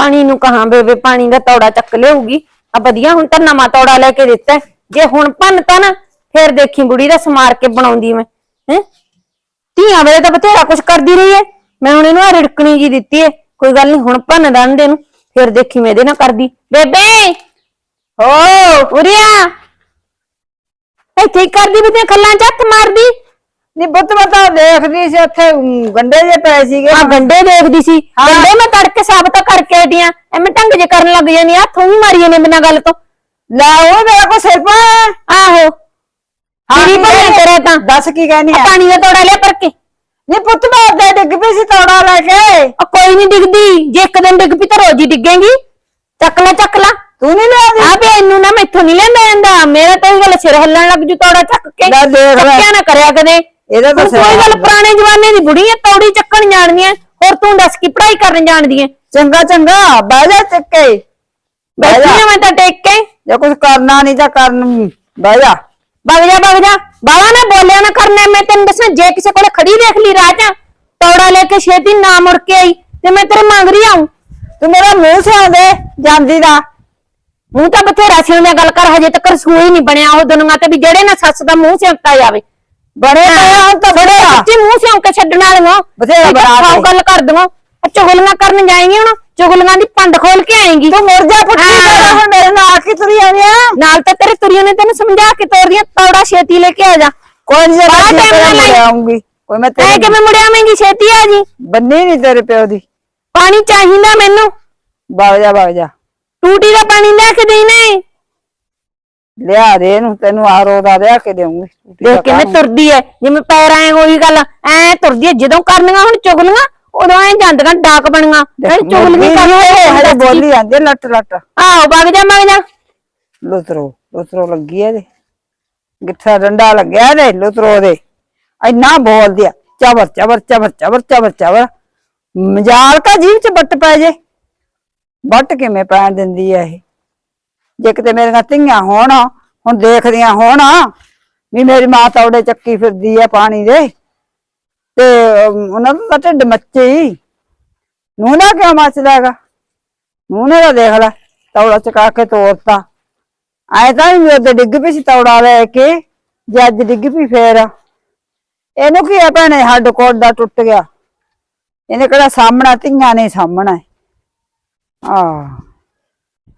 ਪਾਣੀ ਨੂੰ ਕਹਾਂ ਬੇਬੇ ਪਾਣੀ ਦਾ ਤੌੜਾ ਚੱਕ ਲਿਆਊਗੀ। ਆ ਵਧੀਆ ਹੁਣ ਤਾਂ ਨਵਾਂ ਤੌੜਾ ਲੈ ਕੇ ਦਿੱਤਾ ਹੈ। ਜੇ ਹੁਣ ਭੰਨਤਾ ਨਾ ਫੇਰ ਦੇਖੀ ਬੁੜੀ ਦਾ ਸਮਾਰ ਕੇ ਬਣਾਉਂਦੀ ਮੈਂ ਹੈ? ਧੀਆਂ ਵੇਲੇ ਤਾਂ ਬਥੇਰਾ ਕੁਛ ਕਰਦੀ ਰਹੀ ਹੈ। ਮੈਂ ਹੁਣ ਇਹਨੂੰ ਆ ਰਿੜਕਣੀ ਜੀ ਦਿੱਤੀ ਹੈ। ਕੋਈ ਗੱਲ ਨਹੀਂ ਹੁਣ ਭੰਨ ਦਣ ਦੇ ਨੂੰ ਫੇਰ ਦੇਖੀ ਮੈਂ ਇਹਦੇ ਨਾਲ ਕਰਦੀ। ਬੇਬੇ! ਓ ਉਰੀਆ! ਇੱਥੇ ਹੀ ਕਰਦੀ ਵੀ ਤੇ ਖੱਲਾਂ ਚ ਹੱਥ ਮਾਰਦੀ। ਨੀ ਬੁੱਤ ਮੈਂ ਤਾਂ ਦੇਖਦੀ ਸੀ ਉੱਥੇ ਅਮ, ਗੰਡੇ ਜੇ ਪਏ ਸੀਗੇ। ਆ ਗੰਡੇ ਦੇਖਦੀ ਸੀ। ਗੰਡੇ ਮੈਂ ਤੜਕੇ ਸਾਬਤ ਕਰਕੇ ਹਟੀਆਂ। ਐਵੇਂ ਢੰਗ ਜੇ ਕਰਨ ਲੱਗ ਜਾਨੀ ਹੱਥ ਵੀ ਮਾਰੀ ਨੇ ਬਿਨਾਂ ਗੱਲ ਤੋਂ। ਲੈ ਉਹ ਮੇਰਾ ਕੋ ਸਿਰ ਪਾ। ਆਹੋ। ਤੇਰੀ ਭੈਣ? ਤੇਰਾ ਤਾਂ। ਦੱਸ ਕੀ ਕਹਿਨੀ ਆ? ਪਾਣੀ ਦਾ ਤੋੜਾ ਲਿਆ ਪਰ ਕੇ। ਨੀ ਪੁੱਤ ਮੈਂ ਉੱਤੇ ਡਿੱਗ ਪਈ ਸੀ ਤੌੜਾ ਲੈ ਕੇ। ਆ ਕੋਈ ਨਹੀਂ ਡਿੱਗਦੀ। ਜੇ ਇੱਕ ਦਿਨ ਡਿੱਗ ਪਈ ਤਾਂ ਰੋਜ਼ ਹੀ ਡਿੱਗੇਗੀ। ਚੱਕ ਲੈ ਚੱਕ ਲੈ। ਤੂੰ ਨਹੀਂ ਲਿਆਦੀ ਆ ਵੀ ਇਹਨੂੰ ਨਾ ਮੈਥੋਂ ਨਹੀਂ ਲੈਂਦਾ ਜਾਂਦਾ। ਮੇਰਾ ਤਾਂ ਇਹ ਗੱਲ ਸਿਰ ਹੱਲਣ ਲੱਗ ਜੂ ਤੋੜਾ ਚੱਕ ਕੇ। ਲੈ ਦੇਖ ਲੈ। ਚੱਕਿਆ ਨਾ ਕਰਿਆ ਕਦੇ। ਇਹਦਾ ਤਾਂ ਹੁਣ ਕੋਈ ਗੱਲ। ਪੁਰਾਣੇ ਜਮਾਨੇ ਦੀ ਬੁੜੀ ਐ ਤੌੜੀ ਚੱਕਣ ਜਾਣਦੀਆਂ ਹੋਰ ਤੂੰ ਦੱਸ ਕੀ ਪੜ੍ਹਾਈ ਕਰਨ ਜਾਣਦੀ ਐ ਚੰਗਾ ਚੰਗਾ ਬਹਿ ਜਾ ਚੱਕੇ ਬਹਿ ਬੈਠੀ ਆ ਮੈਂ ਤਾਂ ਟੇਕ। ਕੇ ਜੇ ਕੁਝ ਕਰਨਾ ਨਹੀਂ ਤਾਂ ਕਰਨ ਬਹਿ ਜਾ। ਵਗ ਜਾ ਵਗ ਜਾ। ਬਾਵਾ ਨਾ ਬੋਲਿਆ ਨਾ ਕਰਨਾ ਮੈਂ ਤੈਨੂੰ ਦੱਸਾਂ ਜੇ ਕਿਸੇ ਕੋਲੇ ਖੜੀ ਦੇਖ ਲਈ ਰਾਹ ਚ ਤੌੜਾ ਲੈ ਕੇ ਛੇਤੀ ਨਾ ਮੁੜ ਕੇ ਆਈ ਤੇ ਮੈਂ ਤੇਰੇ ਮੰਗ ਰਹੀ ਆਉਂ ਤੂੰ ਮੇਰਾ ਮੂੰਹ ਸਿਆ ਦੇ ਜਾਂਦੀ ਦਾ। ਮੂੰਹ ਤਾਂ ਬਥੇਰਾ ਸੀ ਉਹਨੇ ਗੱਲ ਕਰ ਹਜੇ ਤੱਕ ਰਸੂਈ ਨਹੀਂ ਬਣਿਆ ਉਹ ਦੁਨੀਆ ਤੇ ਵੀ ਜਿਹੜੇ ਨਾ ਸੱਸ ਦਾ ਮੂੰਹ ਸਿਉਂਤਾ ਜਾਵੇ। ਬੜੇ ਪਏ ਹੁਣ ਤਾਂ ਬੜੇ ਬੜੇ। ਸੱਚੀ ਮੂੰਹ ਸਿਉਂ ਕੇ ਛੱਡਣ ਵਾਲੀਆਂ ਬਥੇਰਾ ਇਹ ਤਾਂ ਬਣਾ ਖਾਓ ਦੇ। ਗੱਲ ਕਰ ਦਵਾਂ। ਚੁਗਲੀਆਂ ਕਰਨ ਜਾਏਂਗੀ ਹੁਣ ਚੁਗਲੀਆਂ ਦੀ ਪੰਡ ਖੋਲ ਕੇ ਆਏਂਗੀ। ਤੂੰ ਮੁਰ ਜਾ ਪੁੱਤੀ ਹਾਂ। ਤੇਰਾ ਹੁਣ ਮੇਰੇ ਨਾਲ ਕੀ ਤੁਰੀ ਆਣੀ ਆ? ਨਾਲ ਤਾਂ ਤੇਰੇ ਤੁਰੀਆਂ ਨੇ ਤੈਨੂੰ ਸਮਝਾ ਕੇ ਤੋਰਦੀਆਂ ਤੌੜਾ ਛੇਤੀ ਲੈ ਕੇ ਆ ਜਾ। ਕੋਈ ਨਹੀਂ ਬਾਹਰ ਮੈਂ ਟਾਈਮ ਤੇਰੇ ਨਾਲ ਮੁੜ ਆਈ। ਆਉਂਗੀ ਕੋਈ ਮੈਂ ਐ ਤੇਰੇ ਕਿਵੇਂ ਮੁੜਿਆ ਆਵੇਂਗੀ ਛੇਤੀ ਆ ਜੀ। ਬੰਨੀ ਨਹੀਂ ਤੇਰੇ ਪਿਓ ਦੀ। ਪਾਣੀ ਚਾਹੀਦਾ ਮੈਨੂੰ। ਵਗ ਜਾ ਵਗ ਜਾ। ਟੂਟੀ ਦਾ ਪਾਣੀ ਲੈ ਕੇ ਦੇਣਾ ਲਿਆ ਦੇ ਇਹਨੂੰ ਤੈਨੂੰ ਆਰੋ ਦਾ ਲਿਆ ਕੇ ਦੇਵਾਂਗੀ ਦੇਖ ਕਿਵੇਂ ਤੁਰਦੀ ਐ ਜਿਵੇਂ ਪੈਰ ਐ ਉਹੀ ਗੱਲ ਐ ਤੁਰਦੀ ਐ ਜਦੋਂ ਕਰਨੀਆਂ ਹੁਣ ਚੁਗਲੀਆਂ ਉਦੋਂ ਐ ਜਾਂਦੀਆਂ ਡਾਕ ਬਣੀਆਂ। ਐ ਚੁਗਲੀਆਂ ਕਰਨੀਆਂ ਬੋਲੀ ਜਾਂਦੀ ਲੱਟ ਲੱਟ। ਆਹੋ ਵਗ ਜਾ ਵਗ ਜਾ। ਲੁਤਰੋ ਲੁਤਰੋ ਲੱਗੀ ਇਹਦੇ। ਗਿੱਠਾ ਡੰਡਾ ਲੱਗਿਆ ਇਹਦੇ ਲੁਤਰੋ ਦੇ। ਇੰਨਾ ਬੋਲਦੀ ਆ ਚਬਰ ਚਬਰ ਚਬਰ ਚਬਰ ਚਬਰ ਚਬਰ ਮਜਾਲ ਕਾ ਜੀਵ ਚ ਬੱਟ ਪੈ ਜੇ। ਬੱਟ ਕਿਵੇਂ ਪੈਣ ਦਿੰਦੀ ਆ ਇਹ? ਜੇ ਕਿਤੇ ਮੇਰੀਆਂ ਧੀਆਂ ਹੋਣ, ਹੁਣ ਦੇਖਦੀਆਂ ਹੋਣ, ਵੀ ਮੇਰੀ ਮਾਂ ਤੌੜੇ ਚੱਕੀ ਫਿਰਦੀ ਆ ਪਾਣੀ ਦੇ, ਤੇ ਉਹਨਾਂ ਦਾ ਢਿੱਡ ਮੱਚੇ ਨੂੰ ਨਾ ਕਿਉਂ ਮੱਚਦਾ ਹੈਗਾ? ਨੂੰ ਨੇ ਤਾਂ ਦੇਖ ਲੈ, ਤੌੜਾ ਚਕਾ ਕੇ ਤੋਰਤਾ ਆਏ ਤਾਂ ਵੀ ਉਹਦੇ ਡਿੱਗ ਪਈ ਸੀ ਤੌੜਾ ਲੈ ਕੇ, ਜੇ ਅੱਜ ਡਿੱਗ ਪਈ ਫੇਰ। ਇਹਨੂੰ ਕੀ ਆ ਭੈਣੇ, ਹੱਡ ਕੋਟ ਦਾ ਟੁੱਟ ਗਿਆ। ਇਹਨੇ ਕਿਹੜਾ ਸਾਹਮਣਾ, ਧੀਆਂ ਨੇ ਸਾਹਮਣਾ। ਆ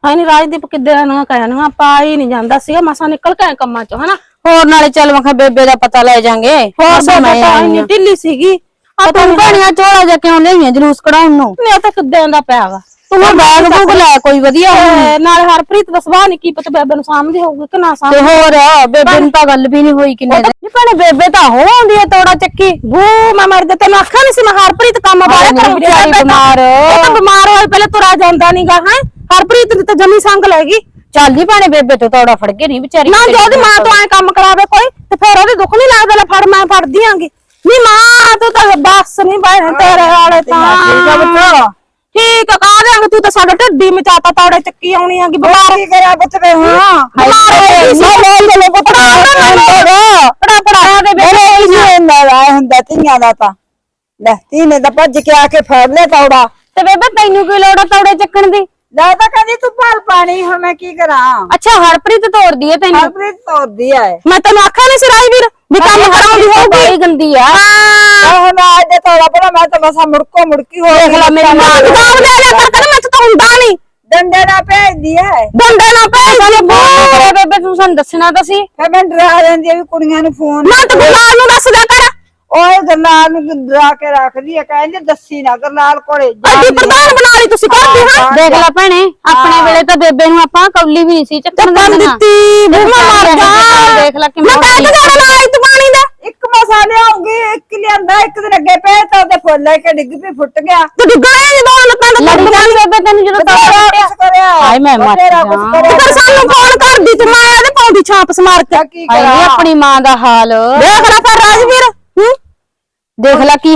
ਹਾਂ ਨਹੀਂ ਰਾਜਦੀਪ ਕਿੱਦਾਂ ਨਾ ਕਹਿਆ ਨਾ ਆਪਾਂ ਹੀ ਨਹੀਂ ਜਾਂਦਾ ਸੀਗਾ ਮਸਾ ਨਿਕਲ ਕੇ ਆਏ ਕੰਮਾਂ ਚੋਂ ਹਨਾ? ਹੋਰ ਨਾਲੇ ਚੱਲ ਮੈਂ ਕਿਹਾ ਬੇਬੇ ਦਾ ਪਤਾ ਲੈ ਜਾਾਂਗੇ। ਹੋਰ ਤਾਂ ਪਤਾ ਹੀ ਨਹੀਂ ਢਿੱਲੀ ਸੀਗੀ। ਆ ਤੂੰ ਭਣੀਆਂ ਝੋਲਾ ਜਾ ਕਿਉਂ ਲਈਆਂ ਜਲੂਸ ਕਢਾਉਣ ਨੂੰ? ਨੇ ਤਾਂ ਕਿੱਦਾਂ ਦਾ ਪਿਆ ਵਾ। ਤੂੰ ਬਾਗ ਬੂਗ ਲੈ ਕੋਈ ਵਧੀਆ ਤੇ ਨਾਲ ਹਰਪ੍ਰੀਤ ਦਾ ਸੁਭਾਅ ਨਹੀਂ ਕੀ ਪਤਾ ਬੇਬੇ ਨੂੰ ਸਾਹਮਣੇ ਹੋਊਗੀ ਕਿ ਨਾ ਤੇ ਸਾਹਮਣੇ ਹੋਰ ਬੇਬੇ ਨੂੰ ਤਾਂ ਗੱਲ ਵੀ ਨਹੀਂ ਹੋਈ ਕਿੰਨੇ ਦਿਨ। ਨੀ ਭੈਣੇ ਬੇਬੇ ਤਾਂ ਹੋ ਆਉਂਦੀ ਐ ਤੋੜਾ ਚੱਕੀ। ਬੂ ਮੈਂ ਮਰ ਜਾ ਤੈਨੂੰ ਆਖਿਆ ਨਹੀਂ ਸੀ ਮੈਂ ਹਰਪ੍ਰੀਤ ਕੰਮ ਬਾਰੇ ਹਾਂ, ਕਰ ਵਿਚਾਰੀ ਬਿਮਾਰ। ਉਹ ਤਾਂ ਬਿਮਾਰ ਹੋਏ ਪਹਿਲੇ ਤੁਰਾ ਜਾਂਦਾ ਨਹੀਂਗਾ ਹੈ? ਹਰਪ੍ਰੀਤ ਦੀ ਤਾਂ ਜਮੀ ਸੰਗ ਲੈ ਗਈ। ਚੱਲ ਜੀ ਭੈਣੇ ਬੇਬੇ ਤੋਂ ਤੋੜਾ ਫੜ ਕੇ ਨਹੀਂ ਵਿਚਾਰੀ ਨਾ ਜੇ ਉਹਦੀ ਮਾਂ ਤੋਂ ਐ ਕੰਮ ਕਰਾਵੇ ਕੋਈ ਤੇ ਫਿਰ ਉਹਦੇ ਦੁੱਖ ਨਹੀਂ ਲੱਗਦਾ ਲੈ ਫੜ ਮੈਂ ਫੜਦੀ ਆਂਗੀ। ਨੀ ਮਾਂ ਤੂੰ ਤਾਂ ਬਸ ਨਹੀਂ ਬਣ ਤੇਰੇ ਵਾਲੇ ਤਾਂ। ਠੀਕ ਆ ਬੱਚਾ ਠੀਕ ਆ ਕਾ ਦੇਂਗੇ ਤੂੰ ਤਾਂ ਸਾਡਾ ਢਿੱਡੀ ਮਚਾਤਾ ਤੌੜੇ ਚੱਕੀ ਆਉਣੀ ਆਂਗੀ ਬਿਮਾਰ ਕੀ ਕਰਿਆ ਪੁੱਤ ਵੇ ਹੁਣ ਬਿਮਾਰ ਹੋ ਗਈ ਸੀ। ਲੈ ਚਲੋ ਪੁੱਤ ਪੜਾ ਪੜਾ ਦੇ ਮੇਰੇ ਕੀ ਨਹੀਂ ਹੁੰਦਾ ਹੁੰਦਾ ਧੀਆਂ ਦਾ ਤਾਂ। ਲੈ ਧੀ ਨੇ ਤਾਂ ਭੱਜ ਕੇ ਆ ਕੇ ਫੜ ਲਿਆ ਤੌੜਾ। ਤੇ ਬੇਬੇ ਤੈਨੂੰ ਕੀ ਲੋੜ ਆ ਤੋੜੇ ਚੱਕਣ ਦੀ? ਲੈ ਤਾਂ ਕਹਿੰਦੀ ਤੂੰ ਭਾਲ ਪਾਣੀ ਹੁਣ ਮੈਂ ਕੀ ਕਰਾਂ? ਅੱਛਾ ਹਰਪ੍ਰੀਤ ਤੋੜਦੀ ਐ ਤੈਨੂੰ? ਹਰਪ੍ਰੀਤ ਆ ਇਹ। ਮੈਂ ਤੈਨੂੰ ਆਖਿਆ ਨਹੀਂ ਸੀ ਰਾਜਵੀਰ ਵੀ ਕੰਮ ਕਰਾਉਂਦੀ ਹੋਊਗੀ। ਬੜੀ ਗੰਦੀ ਆ ਮੈਂ ਹੁਣ ਅੱਜ ਦੇ ਤੌੜਾ ਪਹਿਲਾਂ ਮੈਂ ਤਾਂ ਬਸਾ ਮੁੜਕੋ ਮੁੜਕੀ ਹੋ ਦੇਖ ਲੈ ਮੇਰੀ ਮਾਂ ਕੰਮ ਦੇ ਦੇ ਕਰ ਕਰ ਮੈਂ ਤਾਂ ਹੁੰਦਾ ਨਹੀਂ ਡੰਡੇ ਨਾਲ ਭੇਜਦੀ ਐ। ਡੰਡੇ ਨਾ ਪੈ ਬੋਲੇ। ਬੇਬੇ ਤੂੰ ਸਾਨੂੰ ਦੱਸਣਾ ਤਾਂ ਸੀ। ਫਿਰ ਮੈਂ ਡਰਾ ਦਿੰਦੀ ਆ ਵੀ ਕੁੜੀਆਂ ਨੂੰ ਫੋਨ ਮੈਂ ਤਾਂ ਗੁਲਾਬ ਨੂੰ ਦੱਸ ਦਿਆ ਕਰ। ਉਹ ਗਰਨਾਲ ਨੂੰ ਡਰਾ ਕੇ ਰੱਖਦੀ ਆ ਕਹਿੰਦੇ ਦੱਸੀ ਨਾ ਗਰਨਾਲ ਕੋਲੇ ਅੱਡੀ ਜਾਂਦੀ ਆ। ਪ੍ਰਧਾਨ ਬਣਾ ਲਈ ਤੁਸੀਂ ਕਰਦੀ ਹਾਂ? ਹਾਂ, ਦੇਖ ਲੈ ਭੈਣੇ ਆਪਣੇ ਵੇਲੇ ਤਾਂ ਬੇਬੇ ਨੂੰ ਆਪਾਂ ਕੌਲੀ ਵੀ ਨਹੀਂ ਸੀ ਚੱਕਣ ਚੱਕਣ ਦਿੰਦੀਆਂ ਦਿੱਤੀ ਬੂ ਮੈਂ ਮਰ ਜਾ। ਦੇਖ ਲੈ ਕਿਵੇਂ ਮੈਂ ਕਹਿ ਕੇ ਜਾਣਾ ਨਾਲ ਤੂੰ ਪਾਣੀ ਦਾ। ਇੱਕ ਮਸਾ ਲਿਆਉਂਗੀ ਇੱਕ ਲਿਆਂਦਾ ਇੱਕ ਦਿਨ ਅੱਗੇ ਪਏ ਤਾਂ ਉਹਦੇ ਫੁੱਲ ਲੈ ਕੇ ਡਿੱਗ ਪਈ ਫੁੱਟ ਗਿਆ। ਤੂੰ ਡਿੱਗਾ ਜਦੋਂ ਲੱਤਾਂ ਦਾ ਲੜੀ ਜਾਂਦੀ ਬੇਬੇ ਤੈਨੂੰ ਜਦੋਂ ਤੋੜਾ ਬਥੇਰਾ ਫੜਿਆ ਕੁਛ ਕਰਿਆ। ਹਾਏ ਮੈਂ ਮਰ ਬਥੇਰਾ ਕੁਛ ਜਾ। ਕਰਿਆ। ਫਿਰ ਸਾਨੂੰ ਫੋਨ ਕਰਦੀ? ਤੂੰ ਮੈਂ ਇਹਦੇ ਪਾਉਂਦੀ ਛਾਪ ਸਮਾਰ ਕੇ। ਤਾਂ ਕੀ ਹਾਏ ਨੀ ਕਰਾਂ? ਆਪਣੀ ਮਾਂ ਦਾ ਹਾਲ। ਦੇਖ ਲੈ ਫਿਰ ਰਾਜਵੀਰ।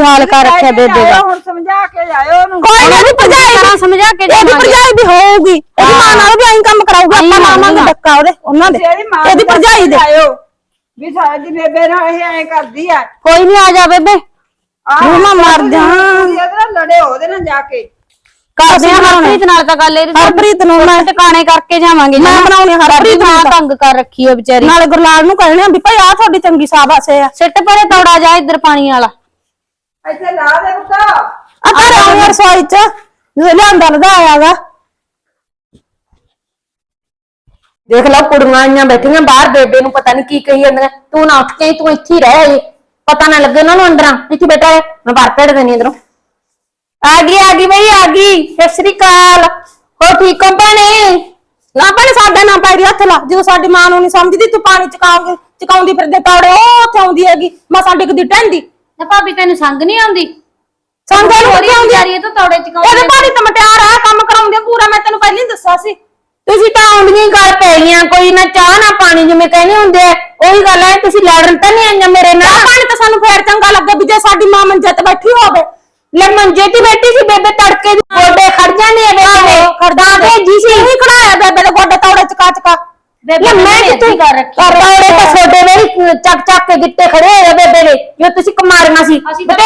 ਹੂੰ ਦੇਖ ਲੈ ਕੀ ਹਾਲ ਕਰ ਰੱਖਿਆ ਬੇਬੇ ਦਾ। ਹੁਣ ਸਮਝਾ ਕੇ ਜਾਇਓ ਉਹਨੂੰ। ਕੋਈ ਨਹੀਂ ਭਜਾਈ ਤਰ੍ਹਾਂ ਸਮਝਾ ਕੇ ਇਹਦੀ ਭਰਜਾਈ ਵੀ ਹੋਊਗੀ। ਇਹਦੀ ਮਾਂ ਨਾਲ ਵੀ ਐਂ ਕੰਮ ਕਰਾਊਗਾ ਆਪਾਂ ਮਾਵਾਂਗੇ ਡੱਕਾ ਉਹਦੇ ਉਹਨਾਂ ਦੇ। ਇਹਦੀ ਭਰਜਾਈ ਦੇ। ਵੀ ਸਾਡੀ ਬੇਬੇ ਨਾਲ ਇਹ ਐਂ ਕਰਦੀ ਆ। ਕੋਈ ਨਹੀਂ ਆ ਜਾ ਬੇਬੇ। ਆਹ ਮੈਂ ਮਰ ਜਾ। ਇਹਦੇ ਲੜੇ ਉਹਦੇ ਨਾਲ ਜਾ ਕੇ। ਕਰਦੇ ਆ ਹਰਪ੍ਰੀਤ ਨਾਲ ਤਾਂ ਗੱਲ ਇਹਦੀ ਹਰਪ੍ਰੀਤ ਨੂੰ ਮੈਂ ਟਿਕਾਣੇ ਕਰਕੇ ਜਾਵਾਂਗੇ ਮੈਂ ਬਣਾਉਣੀ ਹਰਪ੍ਰੀਤ ਨੂੰ। ਤੰਗ ਕਰ ਰੱਖੀ ਆ ਵਿਚਾਰੀ। ਨਾਲੇ ਗੁਰਲਾਲ ਨੂੰ ਕਹਿਣਾ ਵੀ ਭਾਈ ਆ ਤੁਹਾਡੀ ਚੰਗੀ ਸਾਬਾਸੇ ਆ। ਸਿੱਟ ਪਰੇ ਤੌੜਾ ਜਾ ਇੱਧਰ ਪਾਣੀ ਵਾਲਾ। ਇੱਥੇ ਲਾ ਦੇ ਪੁੱਤਾ। ਅੱਧਾ ਰਾਉਂ ਰਸੋਈ ਚ। ਜਦੋਂ ਲਿਆਂਦਾ ਲਦਾ ਆਇਆਗਾ ਦੇਖ ਲਓ ਕੁੜੀਆਂ ਆਈਆਂ ਬੈਠੀਆਂ ਬਾਹਰ ਬੇਬੇ ਨੂੰ ਪਤਾ ਨਹੀਂ ਕੀ ਕਹੀ ਜਾਂਦੀਆਂ। ਤੂੰ ਨਾ ਉੱਠ ਕੇ ਆਈ, ਤੂੰ ਇੱਥੇ ਹੀ ਰਹਿ ਅਜੇ। ਪਤਾ ਨਾ ਲੱਗੇ ਉਹਨਾਂ ਨੂੰ ਅੰਦਰਾਂ। ਇੱਥੇ ਬੈਠਾ ਹੈ ਮੈਂ ਬਾਹਰ ਭੇੜ ਦੇਣੀ ਅੰਦਰੋਂ। ਆ ਗਈ ਆ ਗਈ ਬਈ ਆ ਗਈ। ਸਤਿ ਸ੍ਰੀ ਅਕਾਲ। ਹੋ ਠੀਕ ਹੋ ਭੈਣੇ? ਨਾ ਭੈਣੇ ਸਾਡੇ ਨਾਲ ਪੈਰੀ ਹੱਥ ਲਾ। ਜਦੋਂ ਸਾਡੀ ਮਾਂ ਨੂੰ ਨਹੀਂ ਸਮਝਦੀ ਤੂੰ ਪਾਣੀ ਚਕਾਉਂਗੀ ਚਕਾਉਂਦੀ ਫਿਰਦੇ ਤੌੜੇ ਉਹ ਉੱਥੇ ਆਉਂਦੀ ਹੈਗੀ। ਮੈਂ ਸਾਡੇ ਕਦੀ ਟੈਂਦੀ ਤੇ ਭਾਬੀ ਤੈਨੂੰ ਸੰਗ ਨਹੀਂ ਆਉਂਦੀ? ਸੰਗ ਨੂੰ ਹੋਰੀ ਵਿਚਾਰੀ ਇਹ ਤਾਂ ਤੌੜੇ ਚ ਇਹਦੇ ਭਾਰੀ ਤਾਂ ਮਟਿਆਰ ਆ ਕੰਮ ਕਰਾਉਂਦੇ ਪੂਰਾ ਮੈਂ ਤੈਨੂੰ ਪਹਿਲਾਂ ਹੀ ਦੱਸਿਆ ਸੀ। ਤੁਸੀਂ ਤਾਂ ਆਉਂਦੀਆਂ ਹੀ ਗੱਲ ਪੈ ਗਈਆਂ ਕੋਈ ਨਾ ਚਾਹ ਨਾ ਪਾਣੀ ਜਿਵੇਂ ਕਹਿੰਦੇ ਹੁੰਦੇ ਆ। ਉਹੀ ਗੱਲ ਹੈ ਤੁਸੀਂ ਲੜਨ ਤਾਂ ਨਹੀਂ ਆਈਆਂ ਮੇਰੇ ਨਾਲ। ਪਾਣੀ ਤਾਂ ਸਾਨੂੰ ਫੇਰ ਚੰਗਾ ਲੱਗਾ ਵੀ ਜੇ ਸਾਡੀ ਮਾਂ ਮੰਜੇ ਤੇ ਬੈਠੀ ਹੋਵੇ। ਲੈ ਮੰਜੇ ਤੇ ਬੈਠੀ ਸੀ ਬੇਬੇ ਤੜਕੇ ਦੀ। ਗੋਡੇ ਖੜ ਜਾਂਦੇ ਆ ਬੇਬੇ ਖੜਦਾ ਭੇਜੀ ਸੀ। ਇਹੀ ਖੜਾਇਆ ਬੇਬੇ ਦੇ ਗੋਡੇ ਤੌੜੇ ਚਕਾ ਚਕਾ ਬੇਬੇ ਮੈਂ ਕਿੱਥੇ ਕਰ ਰੱਖੀ ਰੌੜੇ ਤਾਂ ਛੋਡੇ ਚੱਕ ਚੱਕ ਕੇ ਗਿੱਟੇ ਖੜੇ ਹੋਏ ਆ ਬੇਬੇ ਦੇ ਜੋ ਤੁਸੀਂ ਕਮਾਰਨਾ ਸੀ। ਅਸੀਂ ਤਾਂ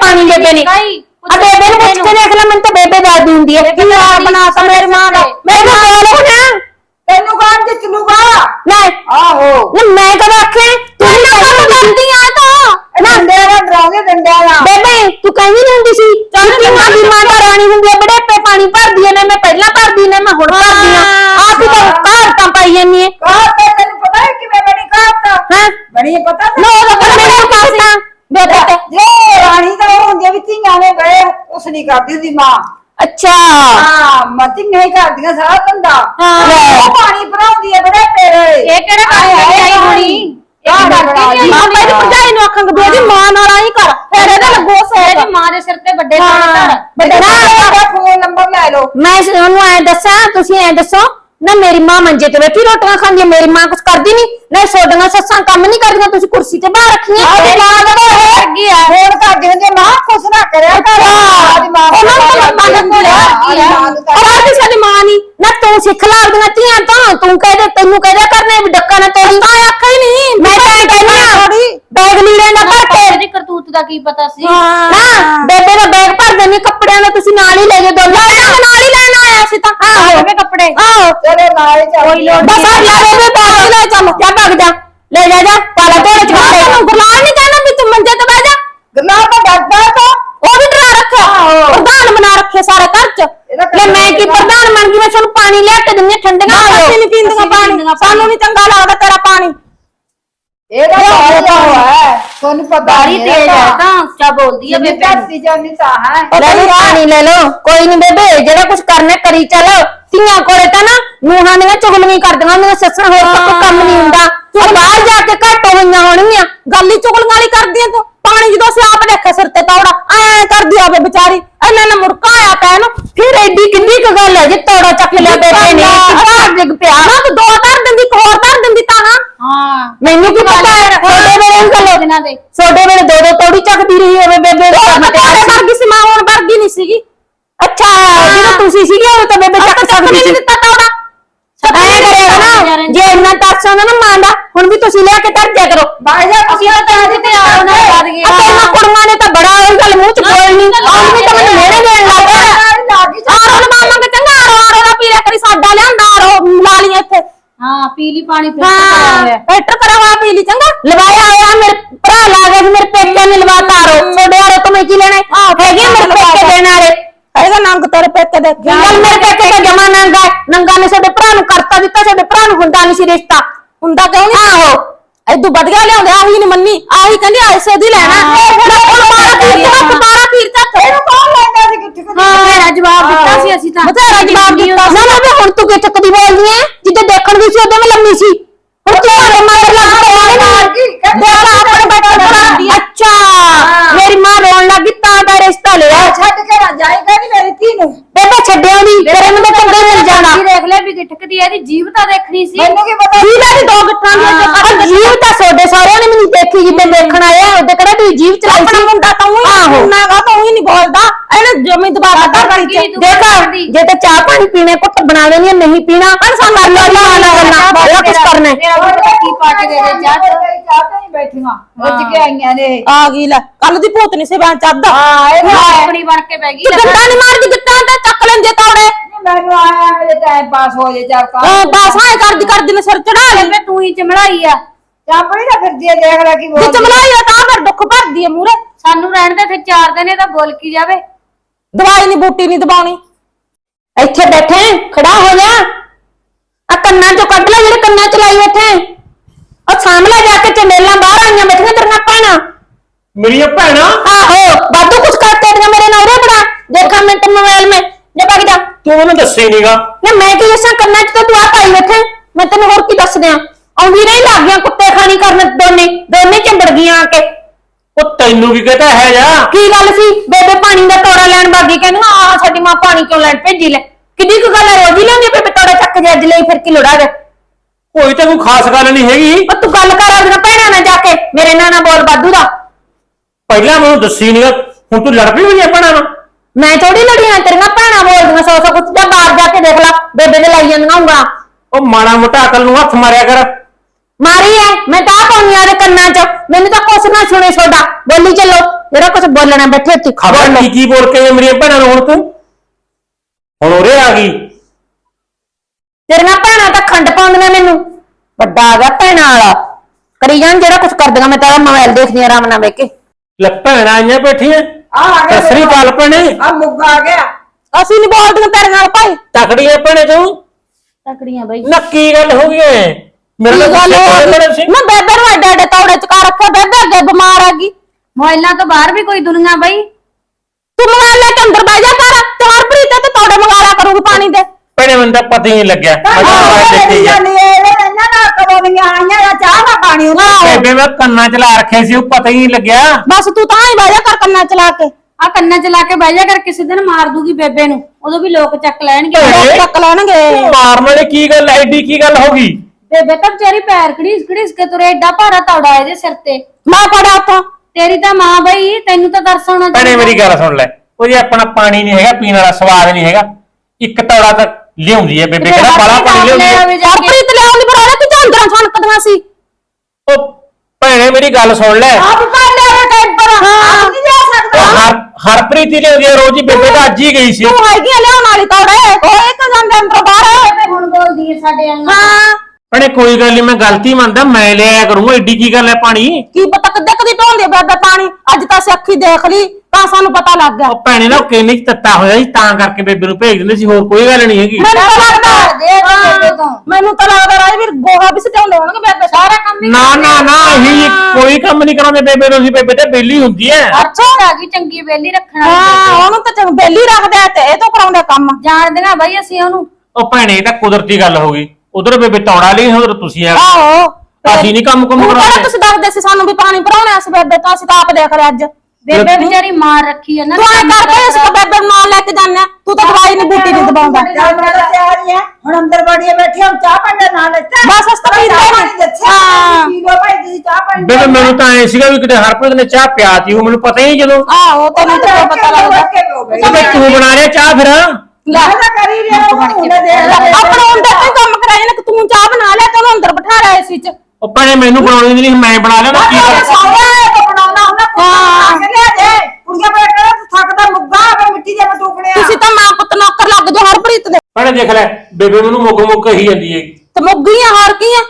ਪਾਣੀ ਬੇਬੇ ਨੇ। ਕਾਈ, ਆ ਬੇਬੇ ਨੂੰ ਪੁੱਛ ਕੇ ਦੇਖ ਲੈ ਮੈਨੂੰ ਤਾਂ ਬੇਬੇ ਦੱਸਦੀ ਹੁੰਦੀ ਹੈ। ਕਿ ਆ ਬਣਾ ਤਾ ਮੇਰੀ ਮਾਂ ਦਾ ਮੇਰੇ ਕੋਲ ਹੁਣ ਤੈਨੂੰ ਗਾਣ ਚ ਚਲੂਗਾ ਲੈ ਆਹੋ। ਲੈ ਮੈਂ ਕਦੋਂ ਆਖਿਆ ਤੂੰ ਹੀ ਕੰਮ ਕਰਦੀ ਆ ਤਾਂ। ਡੰਡਿਆਂ ਨਾਲ ਡਰਾਉਂਦੇ ਡੰਡਿਆਂ ਨਾਲ ਬੇਬੇ ਤੂੰ ਕਹਿੰਦੀ ਨਹੀਂ ਹੁੰਦੀ ਸੀ ਚੱਲ ਕਿ ਮਾਂ ਦੀ ਮਾਂ ਤਾਂ ਰਾਣੀ ਹੁੰਦੀ ਹੈ ਬੜੇਪੇ ਪਾਣੀ ਭਰਦੀ ਨੇ ਮੈਂ ਪਹਿਲਾਂ ਭਰਦੀ ਨੇ ਮੈਂ ਹੁਣ ਭਰਦੀ ਆ। ਆਪ ਹੀ ਤਾਂ ਘਰ ਤਾਂ ਪਾਈ ਜਾਂਦੀ ਹੈ ਕਾਹ ਤੇ ਤੈਨੂੰ ਪਤਾ ਹੈ ਕਿਵੇਂ ਬਣੀ ਕਾਹ ਹਾਂ? ਬਣੀ ਪਤਾ ਨੋ ਉਹ ਤਾਂ ਮੈਨੂੰ ਪਤਾ ਬੇਬੇ ਤੇ ਜੇ ਰਾਣੀ ਤਾਂ ਉਹ ਹੁੰਦੀ ਆ ਵੀ ਧੀਆਂ ਨੇ ਗਏ ਉਸ ਨਹੀਂ ਕਰਦੀ ਹੁੰਦੀ ਮਾਂ। ਅੱਛਾ। ਹਾਂ ਮਤੀ ਨਹੀਂ ਕਰਦੀਆਂ ਸਾਰਾ ਧੰਦਾ। ਹਾਂ। ਉਹ ਪਾਣੀ ਭਰਾਉਂਦੀ ਹੈ ਬੜੇ ਪੇੜੇ ਇਹ ਕਿਹੜਾ ਆਏ, ਆਈ ਆਏ, ਹੋਣੀ? ਇਹ ਘਰ ਕਰਦੀ ਬਣਾਈ। ਨਹੀਂ ਮਾਂ ਪਹਿਲੀ ਭਰਜਾਈ ਨੂੰ ਆਖਾਂਗੇ ਵੀ ਇਹਦੀ ਮਾਂ ਨਾਲ ਆਈ ਕਰ ਫੇਰ ਇਹਦਾ ਲੱਗੋ ਸਹਿਜ ਇਹਦੀ ਮਾਂ ਦੇ ਸਿਰ ਤੇ ਵੱਡੇ ਤੌੜੇ ਧਰ ਵੱਡੇ ਦਾ ਫੋਨ ਨੰਬਰ ਲੈ ਲਓ। ਮੈਂ ਇਸ- ਉਹਨੂੰ ਐ ਦੱਸਾਂ ਤੁਸੀਂ ਐ ਦੱਸੋ ਨਾ ਮੇਰੀ ਮਾਂ ਮੰਜੇ ਤੇ ਬੈਠੀ ਰੋਟੀਆਂ ਖਾਂਦੀ ਹੈ ਮੇਰੀ ਮਾਂ ਕੁਝ ਕਰਦੀ ਨਹੀਂ ਨਾ ਸੋਡੀਆਂ ਸੱਸਾਂ ਕੰਮ ਨਹੀਂ ਕਰਦੀਆਂ ਤੁਸੀਂ ਕੁਰਸੀ ਤੇ ਬਾਹਰ ਰੱਖੀਆਂ। ਆਹ ਮਾਂ ਦਾ ਹੈ। ਲੱਗੀ ਆ? ਫੋਨ ਕਰਦੀ ਹੁੰਦੀ ਆ, ਮਾਂ ਕੁਛ ਨਾ ਕਰਿਆ ਕਰ। ਆਦੀ ਮਾਂ ਉਹਨਾਂ ਨੂੰ ਤਾਂ ਮਾਂ ਦਾ ਕੋਲ ਆਦੀ ਮਾਂ ਨੂੰ ਤਾਂ ਔਰ ਵੀ ਸਾਡੀ ਮਾਂ ਨਹੀਂ ਨਾ ਤੂੰ ਸਿੱਖ ਲਾ ਆਪਣੀਆਂ ਧੀਆਂ ਤੋਂ ਤੂੰ ਕਹਦੇ ਤੈਨੂੰ ਕਹਦੇ ਕਰਨੇ ਵੀ ਡੱਕਾ ਨਾ ਤੋੜੀ ਤਾਂ ਆਖਿਆ ਹੀ ਨਹੀਂ। ਮੈਂ ਤਾਂ ਕਹਿੰਦੀ ਆ ਬੈਗ ਲੀੜੇ ਨਾ ਕੇ। ਇਹਦੀ ਕਰਤੂਤ ਦਾ ਕੀ ਪਤਾ ਸੀ? ਨਾ ਬੇਬੇ ਦਾ ਬੈਗ ਭਰ ਦੇਣੀ ਕੱਪੜਿਆਂ ਦਾ ਤੁਸੀਂ ਨਾਲ ਹੀ ਲੈ ਜਾਓ ਦੋਨੋਂ ਨਾਲ ਹੀ ਲੈਣ ਆਇਆ ਸੀ ਤਾਂ। ਆਹੋ। ਬੇਬੇ ਕੱਪੜੇ ਆਹੋ ਚਲੋ ਨਾਲ ਹੀ ਚੱਲ ਕੋਈ ਲੋੜ ਬਸ ਆ ਲੈ ਬੇਬੇ ਬੈਗ ਲੈ ਚੱਲ ਜਾ ਭੱਗ ਜਾ ਲੈ ਜਾ ਜਾ ਪਾਲਾ ਤੇਰੇ ਚ ਮਾਂ ਤੈਨੂੰ ਗੁਰਲਾਲ ਨਹੀਂ ਕਹਿੰਦਾ ਵੀ ਤੂੰ ਮੰਜੇ ਤੇ ਬਹਿ ਜਾ ਗਰਨਾ ਤਾਂ ਡਰਦਾ ਹੈ ਤਾਂ ਉਹ ਵੀ ਡਰਾ ਰੱਖਿਆ ਪ੍ਰਧਾਨ ਬਣਾ ਰੱਖਿਆ ਸਾਰੇ ਘਰ ਚ ਇਹਦਾ ਲੈ ਮੈਂ ਕੀ ਪ੍ਰਧਾਨ ਬਣ ਗਈ ਮੈਂ ਤੁਹਾਨੂੰ ਪਾਣੀ ਲਿਆ ਕੇ ਦਿੰਦੀ ਹਾਂ, ਠੰਡੀਆਂ ਹੋ ਅਸੀਂ ਨਹੀਂ ਪੀਂਦੀਆਂ ਅਸੀਂ ਪਾਣੀ ਪੀਂਦੀਆਂ ਸਾਨੂੰ ਨਹੀਂ ਚੰਗਾ ਲੱਗਦਾ ਤੇਰਾ ਪਾਣੀ ਇਹਦਾ ਬਹੁਤ ਹੋਇਆ ਹੈ ਤੁਹਾਨੂੰ ਪਤਾ ਬਾਰੀ ਨਹੀਂ ਤੇਜ਼ ਹੈ ਤਾਂ ਉੱਚਾ ਬੋਲਦੀ ਆ ਜਿੰਨੀ ਬੇਬੇ ਧਰਤੀ ਜਾਂਦੀ ਤਾਂ ਹੈ ਲੈ ਲਓ ਪਾਣੀ ਲੈ ਲਓ ਕੋਈ ਨਹੀਂ ਬੇਬੇ ਜਿਹੜਾ ਕੁਝ ਕਰਨਾ ਕਰੀ ਚੱਲ ਧੀਆਂ ਕੋਲੇ ਤਾਂ ਨਾ ਨੂਹਾਂ ਦੀਆਂ ਚੁਗਲੀਆਂ ਕਰਦੀਆਂ ਹੁੰਦੀਆਂ ਸੱਸਾਂ ਹੋਰ ਤਾਂ ਕੋਈ ਕੰਮ ਨਹੀਂ ਹੁੰਦਾ। ਤੂੰ ਬਾਹਰ ਜਾ ਕੇ ਘੱਟ ਹੋਈਆਂ ਹੋਣਗੀਆਂ। ਗੱਲ ਹੀ ਚੁਗਲੀਆਂ ਵਾਲੀ ਕਰਦੀ ਐ ਤੂੰ। ਪਾਣੀ ਜਦੋਂ ਅਸੀਂ ਆਪ ਦੇਖਿਆ ਸਿਰ ਤੇ ਤੌੜਾ ਐ ਕਰਦੀ ਆਵੇ ਵਿਚਾਰੀ। ਇਹਨਾਂ ਨੇ ਮੁਰਕਾ ਆਇਆ ਪੈ ਇਹਨੂੰ ਫਿਰ ਐਡੀ ਕਿੰਨੀ ਕੁ ਗੱਲ ਹੈ ਜੇ ਤੋੜਾ ਚੱਕ ਲਿਆ ਬੇਬੇ ਨੇ ਕਿੱਥੇ ਡਿੱਗ ਪਿਆ ਨਾ ਤੂੰ ਦੋ ਧਰ ਦਿੰਦੀ ਇੱਕ ਹੋਰ ਧਰ ਦਿੰਦੀ ਤਾਂ ਨਾ ਹਾਂ ਮੈਨੂੰ ਕੀ ਪਤਾ ਹੈ ਛੋਟੇ ਵੇਲੇ ਇਹ ਗੱਲ ਦਿਨਾਂ ਦੇ ਛੋਟੇ ਵੇਲੇ ਦੋ ਦੋ ਤੋੜੀ ਚੱਕਦੀ ਰਹੀ ਹੋਵੇ ਬੇਬੇ ਦੇ ਕੰਮ ਤੇ ਤੇਰੇ ਵਰਗੀ ਸੀ ਮਾਂ ਹੁਣ ਵਰਗੀ ਨਹੀਂ ਸੀਗੀ ਅੱਛਾ ਜਦੋਂ ਤੁਸੀਂ ਸੀਗੇ ਉਹ ਤਾਂ ਬੇਬੇ ਚੱਕ ਸਕਦੀ ਨਹੀਂ ਸੀ ਦਿੱਤਾ ਤੌੜਾ ਐ ਕਰਿਆ ਨਾ ਜੇ ਇੰਨਾ ਤਰਸ ਆਉਂਦਾ ਨਾ ਮਾਂ ਦਾ ਹੁਣ ਵੀ ਤੁਸੀਂ ਲਿਆ ਕੇ ਧਰ ਦਿਆ ਕਰੋ ਬਾਈ ਜਾ ਅਸੀਂ ਤਾਂ ਤੇਰੇ ਤੇ ਆਉ ਨਾ ਕਰ ਗਏ ਆ ਪਹਿਲਾਂ ਕੁੜੀਆਂ ਨੇ ਤਾਂ ਬੜਾ ਇਹ ਗੱਲ ਮੂੰਹ ਚ ਬੋਲਣੀ ਆਉਂ ਵੀ ਤਾਂ ਮੈਨੂੰ ਮੇਰੇ ਦੇਣ ਲੱਗ ਪਿਆ ਆਰੋ ਨੂੰ ਮਾਮਾ ਕੇ ਚੰਗਾ ਆਰੋ ਆਰੋ ਨਾ ਪੀ ਲਿਆ ਕਰੀ ਸਾਡਾ ਲਿਆਂਦਾ ਆਰੋ ਲਾ ਲਈ ਇੱਥੇ ਹਾਂ ਫਿਰ ਹਾਂ ਫਿਲਟਰ ਕਰਾ ਹੋਇਆ ਪੀ ਲਈ ਚੰਗਾ। ਲਵਾਇਆ ਹੋਇਆ ਮੇਰੇ ਭਰਾ ਲਾ ਗਿਆ ਸੀ ਮੇਰੇ ਪੇਕੇ ਨੇ ਲਵਾਤਾ ਰੋ ਛੋਡੇ ਵਾਲੇ ਤੋਂ ਮੈਂ ਕੀ ਲੈਣਾ? ਹੈਗੇ ਮੇਰੇ ਪੇਕੇ ਦੇਣ ਵਾਲੇ। ਇਹਦਾ ਨੰਗ ਤੇਰੇ ਪੇਕੇ ਦੇ? ਗੱਲ ਮੇਰੇ ਪੇਕੇ ਤਾਂ ਜਮਾ ਨੰਗਾ ਹੈ। ਨੰਗਾ ਨੇ ਸਾਡੇ ਭਰਾ ਨੂੰ ਕਰਤਾ ਦਿੱਤਾ ਸਾਡੇ ਭਰਾ ਨੂੰ ਹੁੰਦਾ ਨਹੀਂ ਸੀ ਰਿਸ਼ਤਾ। ਹੁੰਦਾ ਕਿਉਂ ਨਹੀਂ? ਆਹੋ। ਐਦੂ ਵਧੀਆ ਲਿਆਉਂਦੇ ਆਹੀ ਨਹੀਂ ਮੰਨੀ। ਆਹੀ ਕਹਿੰਦੀ ਐਸੇ ਦੀ ਲੈਣਾ। ਲੈ ਹੁਣ ਮਾਰਾ ਪੀਰ ਤੇ ਹੱਥ ਮਾਰਾ ਪੀਰ ਤੇ ਹੱਥ ਇਹਨੂੰ ਕੌਣ ਲੈਂਦਾ ਸੀ ਕਿੱਥੇ ਕਿੱਥੇ ਬਥੇਰਾ ਜਵਾਬ ਦਿੱਤਾ ਸੀ ਅਸੀਂ ਤਾਂ। ਬਥੇਰਾ ਜਵਾਬ ਦਿੱਤਾ ਨਾ। ਨਾ ਹੁਣ ਤੂੰ ਕਿ ਚੱਕਦੀ ਬੋਲਦੀ ਐ ਜਿੱਦੇ ਸੀ ਉਦੋਂ ਵੀ ਲੰਮੀ ਸੀ ਹੁਣ ਤੂੰ ਮੇਰੇ ਮਗਰ ਲੱਗ ਕੇ ਆਈ ਨਹੀਂ ਦੇਖ ਆਪਣੇ ਬੱਚੇ ਦਾ ਅੱਛਾ ਮੇਰੀ ਮਾਂ ਰੋਣ ਲੱਗੀ ਤਾਂ ਦਾ ਰਿਸ਼ਤਾ ਲਿਆ ਛੱਡ ਕੇ ਨਾ ਜਾਏਗਾ ਨਹੀਂ ਮੇਰੀ ਧੀ ਨੂੰ ਬੇਬੇ ਛੱਡਿਆ ਨਹੀਂ ਤੇਰੇ ਨੂੰ ਤਾਂ ਚੰਗਾ ਹੀ ਮਿਲ ਜਾਣਾ ਅਸੀਂ ਦੇਖ ਲੈ ਵੀ ਗਿੱਠਕਦੀ ਇਹਦੀ ਜੀਵ ਤਾਂ ਦੇਖਣੀ ਸੀ ਮੈਨੂੰ ਕੀ ਪਤਾ ਜੀਵ ਦੀ ਦੋ ਗਿੱਟਾਂ ਦੀ ਅੱਜ ਜੀਵ ਤਾਂ ਤੁਹਾਡੇ ਸਾਰਿਆਂ ਨੇ ਮੈਨੂੰ ਦੇਖੀ ਜਿੱਦੇ ਦੇਖਣ ਆਇਆ ਉਹਦੇ ਕਿਹੜਾ ਤੁਸੀਂ ਜੀਵ ਚਲਾਈ ਆਪਣਾ ਸੀ ਮੁੰਡਾ ਤਾਂ ਉਹੀ ਆਹੋ। ਨਾਗਾ ਤਾਂ ਉਹੀ ਨਹੀਂ ਬੋਲਦਾ ਇਹਨੇ ਜਮੀ ਦਬਾ ਦਿੱਤਾ ਵਰਗੀ ਕਰੀ ਤੂੰ ਦੇਖ ਕਰਦੀ। ਜੇ ਤੇ ਪੀਣੇ ਘੁੱਟ ਬਣਾ ਲੈਣੀ ਨਹੀਂ ਪੀਣਾ ਪਰ ਸਾਨੂੰ ਮਾਂ ਨਾਲ ਕਰਨਾ ਬੜਾ ਕੁਝ ਕਰਨਾ ਹੈ। ਮੇਰਾ ਕੀ ਪੱਟ ਦੇ ਦੇ ਚਾਹ ਚ। ਚਾਹ ਤੇ ਨਹੀਂ ਬੈਠੀਆਂ ਉੱਜ ਕੇ ਆਈਆਂ ਨੇ। ਆ ਗਈ ਲੈ ਕੱਲ ਦੀ ਭੂਤ ਨਹੀਂ ਸੀ ਬੈਂ ਚੱਦ ਹਾਂ ਇਹ ਤਾਂ। ਆਪਣੀ ਬਣ ਕੇ ਬਹਿ ਗਈ ਤੂੰ ਗੱਟਾ ਨਹੀਂ ਮਾਰਦੀ ਗਿੱਟਾਂ ਤੇ ਚੱਕ ਲੈਂਦੇ ਤੌੜੇ। ਮੈਨੂੰ ਆਇਆ ਮੇਰੇ ਟਾਈਮ ਪਾਸ ਹੋ ਜੇ ਚੱਲ ਹਾਂ ਬਸ ਹਾਂ ਕਰਦੀ ਕਰਦੀ ਨੇ ਸਿਰ ਚੜਾ ਲੈ ਬੇਬੇ ਤੂੰ ਹੀ ਚਮੜਾਈ ਆ। ਚਾਪੜੀ ਦਾ ਫਿਰਦੀ ਹੈ ਦੇਖ ਲੈ ਕੀ ਜੇ ਬੋਲਦੀ ਚਮਲਾਈ ਆ ਤਾਂ ਫਿਰ ਦੁੱਖ ਭਰਦੀ ਹੈ ਮੂਰੇ ਸਾਨੂੰ ਰਹਿਣ ਦੇ ਇੱਥੇ ਚਾਰ ਦਿਨ ਇਹ ਤਾਂ ਬੋਲ ਕੀ ਜਾਵੇ। ਦਵਾਈ ਨਹੀਂ ਬੂਟੀ ਨਹੀਂ ਦਬਾਉਣੀ ਇੱਥੇ ਬੈਠੇ ਖੜਾ ਹੋ ਜਾ। ਆ ਕੰਨਾਂ ਚੋਂ ਕੱਢ ਲੈ ਜਿਹੜੇ ਕੰਨਾਂ ਚ ਲਾਈ ਬੈਠੇ। ਉਹ ਸਾਹਮਣੇ ਜਾ ਕੇ ਚੰਡੇਲਾਂ ਬਾਹਰ ਆਈਆਂ ਬੈਠੀਆਂ ਤੇਰੀਆਂ ਭੈਣਾਂ। ਮੇਰੀਆਂ ਭੈਣਾਂ? ਆਹੋ ਬਾਤੂ ਕੁਛ ਕਰਤੇ ਦੀਆਂ ਮੇਰੇ ਨੌਰੇ ਬੜਾ ਦੇਖਾ ਮਿੰਟ ਮੋਬਾਈਲ में ਜੇ ਭੱਗ ਜਾ। ਤੂੰ ਮੈਨੂੰ ਦੱਸੇ ਨਹੀਂਗਾ ਨਾ ਮੈਂ ਕੀ ਦੱਸਾਂ ਕੰਨਾਂ ਚ ਤਾਂ ਤੂੰ ਆ ਪਾਈ ਬੈਠੇ। ਮੈਂ ਤੈਨੂੰ ਹੋਰ ਕੀ ਦੱਸ ਦਿਆਂ ਆਉਂਦੀ ਨਹੀਂ ਲੱਗ ਗਿਆ ਕੁੱਤੇ ਖਾਣੀ ਕਰਨ ਦੋਨੇ ਦੋਨੇ ਚੰਬੜ ਗਈਆਂ ਆ ਕੇ। ਉਹ ਤੈਨੂੰ ਵੀ ਕਹਤਾ ਹੈ ਜਾ। ਕੀ ਗੱਲ ਸੀ? ਬੇਬੇ ਪਾਣੀ ਦਾ ਤੋੜਾ ਲੈਣ ਬਾਗੀ ਕਹਿੰਦੀ ਆ ਸਾਡੀ ਮਾਂ ਪਾਣੀ ਕਿਉਂ ਲੈਣ ਭੇਜੀ ਲੈ? ਕਿੱਡੀ ਕੁ ਗੱਲ ਰੋਜ਼ ਹੀ ਲਿਆਉਂਦੀ ਆ ਬੇਬੇ ਤੋੜਾ ਚੱਕ ਜੇ ਅੱਜ ਲਈ ਫਿਰ ਕੀ ਲੋੜਾ ਵੇ ਕੋਈ ਤਾਂ ਕੋਈ ਖਾਸ ਗੱਲ ਨਹੀਂ ਹੈਗੀ। ਉਹ ਤੂੰ ਗੱਲ ਕਰ ਆਪਣਾ ਭੈਣਾਂ ਨਾਲ ਜਾ ਕੇ ਮੇਰੇ ਨਾਲ ਨਾ ਬੋਲ ਬਾਦੂ ਦਾ। ਪਹਿਲਾਂ ਮੈਨੂੰ ਦੱਸੀ ਨਹੀਂਗਾ ਹੁਣ ਤੂੰ ਲੜ ਪਈ ਹੋਈਆਂ ਭੈਣਾਂ ਨਾਲ। ਮੈਂ ਥੋੜੀ ਲੜੀਆਂ ਤੇਰੀਆਂ ਭੈਣਾਂ ਬੋਲਦੀਆਂ ਸੌ ਸੌ ਕੁੱਤ ਜਾ ਬਾਹਰ ਜਾ ਕੇ ਦੇਖ ਲੈ ਬੇਬੇ ਦੇ ਲਾਈ ਜਾਂਦੀਆਂ ਉਂਗਲਾਂ ਉਹ ਮਾੜਾ ਮੋਟਾ ਅਕਲ ਨੂੰ ਹੱਥ ਮਾਰਿਆ ਕਰ। ਮਾਰੀ ਐ ਮੈਂ ਤਾਂ ਪਾਉਣੀਆਂ ਦੇ ਕੰਨਾਂ 'ਚ। ਮੈਨੂੰ ਤਾਂ ਕੁਛ ਨਾ ਸੁਣੇ ਛੋਡਾ ਬੋਲੀ ਚੱਲੋ ਜਿਹੜਾ ਕੁਛ ਬੋਲਣਾ ਬੈਠੇ ਉੱਥੇ। ਖਬਰ ਕੀ ਕੀ ਬੋਲ ਕੇ ਆਈ ਮੇਰੀਆਂ ਭੈਣਾਂ ਨੂੰ ਹੁਣ ਤੂੰ? ਹੁਣ ਉਰੇ ਆ ਗਈ। ਤੇਰੀਆਂ ਭੈਣਾਂ ਤਾਂ ਖੰਡ ਪਾਉਂਦੀਆਂ ਮੈਨੂੰ। ਵੱਡਾ ਆ ਗਿਆ ਭੈਣਾਂ ਵਾਲਾ। ਕਰੀ ਜਾਣ ਜਿਹੜਾ ਕੁਛ ਕਰਦੀਆਂ ਮੈਂ ਤਾਂ ਮੋਬਾਈਲ ਦੇਖਦੀ ਆ ਆਰਾਮ ਨਾਲ ਬਹਿ ਕੇ। ਲੈ ਭੈਣਾਂ ਆਈਆਂ ਬੈਠੀਆਂ। ਆ ਆ ਗਿਆ ਸਤਿ ਸ੍ਰੀ ਅਕਾਲ ਭੈਣੇ। ਆ ਮੁੱਗਾ ਆ ਗਿਆ। ਅਸੀਂ ਨਹੀਂ ਬੋਲਦੀਆਂ ਤੇਰੇ ਨਾਲ ਭਾਈ। ਤਕੜੀਆਂ ਭੈਣੇ ਤੂੰ। ਤਕੜੀਆਂ ਬਈ। ਨਾ ਕੀ ਗੱਲ ਹੋ ਗਈ ਏ ਮੇਰੇ ਨਾਲ ਗੱਲ ਗੁੱਸੇ ਕਿਉਂ ਕਰਦੇ ਸੀ? ਨਾ ਬੇਬੇ ਨੂੰ ਐਡੇ ਐਡੇ ਤੌੜੇ ਚ ਕਰ ਰੱਖਿਆ ਬੇਬੇ ਅੱਗੇ ਬਿਮਾਰ ਆ ਗਈ। ਮੋਬਾਈਲਾਂ ਤੋਂ ਬਾਹਰ ਵੀ ਕੋਈ ਦੁਨੀਆ ਬਈ। ਤੂੰ ਮੋਬਾਈਲ ਲੈ ਕੇ ਅੰਦਰ ਬਹਿ ਜਾ ਕਰ ਤੇ ਹਰਪ੍ਰੀਤ ਤੇ ਤੌੜੇ ਮੰਗਾ ਲਿਆ ਕਰੂਗੀ ਪਾਣੀ ਦੇ। ਭੈਣੇ ਮੈਨੂੰ ਤਾਂ ਪਤਾ ਹੀ ਨਹੀਂ ਲੱਗਿਆ। ਮੈਂ ਤਾਂ ਮੋਬਾਈਲ ਦੇਖੀ ਜਾ ਇਹਨਾਂ ਨਾਲ ਕਦੋਂ ਦੀਆਂ ਆਈਆਂ ਆ ਚਾਹ ਨਾ ਪਾਣੀ ਉਹਨਾਂ ਬੇਬੇ ਮੈਂ ਕੰਨਾਂ ਚ ਲਾ ਰੱਖੇ ਸੀ ਉਹ ਪਤਾ ਹੀ ਨਹੀਂ ਲੱਗਿਆ। ਬਸ ਤੂੰ ਤਾਂ ਹੀ ਬਹਿ ਜਾ ਕਰ ਕੰਨਾਂ ਚਲਾ ਕੇ। ਆ ਕੰਨਾਂ ਚ ਲਾ ਕੇ ਬਹਿ ਜਾ ਕਰ ਕਿਸੇ ਦਿਨ ਮਾਰ ਦੂਗੀ ਬੇਬੇ ਨੂੰ ਉਦੋਂ ਵੀ ਲੋਕ ਚੱਕ ਲੈਣਗੇ। ਲੋਕ ਚੱਕ ਲੈਣਗੇ। ਮਾਰਨ ਵਾਲੀ ਕੀ ਗੱਲ ਐਡੀ ਕੀ ਗੱਲ ਹੋ ਗਈ? ਤਾਂ ਵਿਚਾਰੀ ਪੈਰ ਘੜੀਸ ਘੜੀਸ ਕੇ ਤੁਰੇ ਏਡਾ ਭਾਰਾ ਤੌੜਾ ਇਹਦੇ ਸਿਰ ਤੇ। ਮੈਂ ਪੜਿਆ ਉੱਥੋਂ ਤੇਰੀ ਤਾਂ ਮਾਂ ਬਈ ਤੈਨੂੰ ਤਾਂ ਤਰਸ ਆਉਣਾ ਭੈਣੇ। ਮੇਰੀ ਗੱਲ ਸੁਣ ਲੈ। ਉਹ ਜੇ ਆਪਣਾ ਪਾਣੀ ਨਹੀਂ ਹੈਗਾ ਪੀਣ ਵਾਲਾ ਸਵਾਦ ਨਹੀਂ ਹੈਗਾ ਇੱਕ ਤੌੜਾ ਤਾਂ ਲਿਆਉਂਦੀ ਹੈ ਬੇਬੇ ਕਿਹੜਾ ਬੜਾ ਪਾਣੀ ਲਿਆਉਂਦੀ ਹੈ। ਹਰਪ੍ਰੀਤ ਲਿਆਉਂਦੀ ਪਰ ਉਹਨੇ ਤੂੰ ਝਾਂਦਰਾਂ ਛਣਕਦੀਆਂ ਸੀ। ਉਹ ਭੈਣੇ ਮੇਰੀ ਗੱਲ ਸੁਣ ਲੈ। ਆਪ ਕਰ ਲਿਆ ਟੈਂਪਰ ਆਪ ਨਹੀਂ ਜਾ ਸਕਦਾ। ਉਹ ਹਰ ਹਰਪ੍ਰੀਤ ਹੀ ਲਿਆਉਂਦੀ ਹੈ ਰੋਜ਼ ਹੀ ਬੇਬੇ ਤਾਂ ਅੱਜ ਹੀ ਗਈ ਸੀ। ਤੂੰ ਹੈਗੀ ਲਿਆਉਣ ਵਾਲੀ ਤੌੜੇ। ਕੋਈ ਤਾਂ ਜਾਂਦੇ ਅੰਦਰ ਬਾਹਰ। ਹੁਣ ਬੋਲਦੀ ਹੈ ਸਾਡੇ ਅੰਗਾਂ। ਹਾਂ। ਭੈਣੇ ਕੋਈ ਗੱਲ ਨਹੀਂ ਮੈਂ ਗਲਤੀ ਮੰਨਦਾ ਮੈਂ ਲਿਆਇਆ ਕਰੂੰਗਾ ਏਡੀ ਕੀ ਗੱਲ ਹੈ ਪਾਣੀ? ਕੀ ਪਤਾ ਕਿੱਦੇ ਕਦੀ ਢੋਂਦੇ ਬੇਬੇ ਪਾਣੀ ਅੱਜ ਤਾਂ ਅਸੀਂ ਅੱਖੀ ਦੇਖ ਲਈ ਤਾਂ ਸਾਨੂੰ ਪਤਾ ਲੱਗ ਗਿਆ। ਉਹ ਭੈਣੇ ਨਾ ਕਿੰਨੇ ਚ ਤੱਤਾ ਹੋਇਆ ਸੀ ਤਾਂ ਕਰਕੇ ਬੇਬੇ ਨੂੰ ਭੇਜ ਦਿੰਦੇ ਸੀ ਹੋਰ ਕੋਈ ਗੱਲ ਨਹੀਂ ਹੈਗੀ। ਮੈਨੂੰ ਤਾਂ ਲੱਗਦਾ ਮੈਨੂੰ ਤਾਂ ਲੱਗਦਾ ਰਾਜਵੀਰ ਗੋਹਾ ਵੀ ਸਟਾਉਂਦੇ ਹੋਣਗੇ ਬੇਬੇ ਸਾਰਾ ਕੰਮ ਹੀ ਨਾ ਨਾ ਨਾ ਇਹੀ ਕੋਈ ਕੰਮ ਨਹੀਂ ਕਰਾਉਂਦੇ ਬੇਬੇ ਨੂੰ ਸੀ ਬੇਬੇ ਤੇ ਬੇਲੀ ਹੁੰਦੀ ਹੈ। ਅੱਛਾ ਆ ਗਈ ਚੰਗੀ ਵੇਲੀ ਰੱਖਣ ਹਾਂ ਉਹਨੂੰ ਤਾਂ ਚੰਗ ਬੇਲੀ ਰੱਖਦੇ ਤੇ ਇਹ ਤੋਂ ਕਰਾਉਂਦੇ ਕੰਮ। ਜਾਣਦੀਆਂ ਬਈ ਅਸੀਂ ਉਹਨੂੰ। ਉਹ ਭੈਣੇ ਇਹ ਤਾਂ ਕੁਦਰਤੀ ਗੱਲ ਹੋ ਗਈ। ਉਧਰ ਬੇਬੇ ਤੌੜਾ ਲਈ ਉਧਰ ਤੁਸੀਂ ਆ। ਆਹੋ। ਅਸੀਂ ਨਹੀਂ ਕੰਮ ਕੁੰਮ ਕਰਾਉਂਦੇ। ਤੁਸੀਂ ਦੱਸਦੇ ਸੀ ਸਾਨੂੰ ਵੀ ਪਾਣੀ ਭਰਾਉਣਾ ਸੀ ਬੇਬੇ ਤਾਂ ਅਸੀਂ ਤਾਂ ਆਪ ਦੇਖ ਰਹੇ ਅੱਜ। ਬੇਬੇ ਵਿਚਾਰੀ ਮਾਰ ਰੱਖੀ ਹੈ ਨਾ ਤੂੰ ਐ ਕਰਕੇ ਅਸੀਂ ਤਾਂ ਬੇਬੇ ਨੂੰ ਨਾਲ ਲੈ ਕੇ ਜਾਂਦੇ ਆ ਤੂੰ ਤਾਂ ਦਵਾਈ ਨਹੀਂ ਬੂਟੀ ਨਹੀਂ ਦਬਾਉਂਦਾ ਚੱਲ ਮੈਂ ਤਾਂ ਤਿਆਰ ਹੀ ਆ। ਹੁਣ ਅੰਦਰ ਬੜੀਏ ਬੈਠੇ ਹਾਂ ਚਾਹ ਪਾਣੀ ਨਾਲ ਲੈਤਾ ਬਸ ਅਸੀਂ ਤਾਂ ਪੀਂਦੇ ਹਾਂ। ਪੀ ਲੋ ਭਾਈ ਤੁਸੀਂ ਚਾਹ ਪਾਣੀ ਬੇਬੇ ਮੈਨੂੰ ਤਾਂ ਐ ਸੀਗਾ ਵੀ ਕਿਤੇ ਹਰਪ੍ਰੀਤ ਨੇ ਚਾਹ ਪਿਆਤੀ ਉਹ ਮੈਨੂੰ ਪਤਾ ਹੀ ਜਦੋਂ। ਆਹੋ ਤੈਨੂੰ ਤਾਂ ਪਤਾ ਲੱਗਦਾ। ਤੂੰ ਬਣਾ ਰਿਹਾ ਚਾਹ ਫਿਰ। ਲੈ। ਤਾਂ ਕਰੀ ਰਿਹਾ ਉਹ ਉਹਨੇ ਦੇਖ ਲਿਆ ਆਪਣਾ ਹੁੰਦਾ ਕੋਈ ਕੰਮ ਕਰਾਇਆ ਨਾ ਕਿ ਤੂੰ ਚਾਹ ਬਣਾ ਲਿਆ ਤੇ ਉਹਨੂੰ ਅੰਦਰ ਬਿਠਾ ਲਿਆ ਇਸ ਵਿੱਚ ਉਹ ਭੈਣੇ ਮੈਨੂੰ ਬਣਾਉਣੀ ਨਹੀਂ ਮੈਂ ਬਣਾ ਲਿਆ ਨਾ ਕੀ ਕੀ ਗੱਲ ਬਣਾਉਣਾ ਉਹਨਾਂ ਹਾਂ। ਕੁੜੀਆਂ ਲਿਆ ਜੇ ਕੁੜੀਆਂ ਬੜਾ ਕਰ ਥੱਕਦਾ ਮੁੱਗਾ ਆਵੇ ਮਿੱਟੀ ਦੇ ਟੁਕੜੇ ਤੁਸੀਂ ਤਾਂ ਮਾਂ ਪੁੱਤ ਨੌਕਰ ਲੱਗ ਜਾ ਹਰਪ੍ਰੀਤ ਦੇ। ਭੈਣੇ ਦੇਖ ਲੈ ਬੇਬੇ ਮੈਨੂੰ ਮੁੱਕ ਮੁੱਕ ਕਹੀ ਜਾਂਦੀ ਹੈਗੀ। ਤੇ ਮੁੱਗੀਆਂ ਹੋਰ ਕੀ ਆ?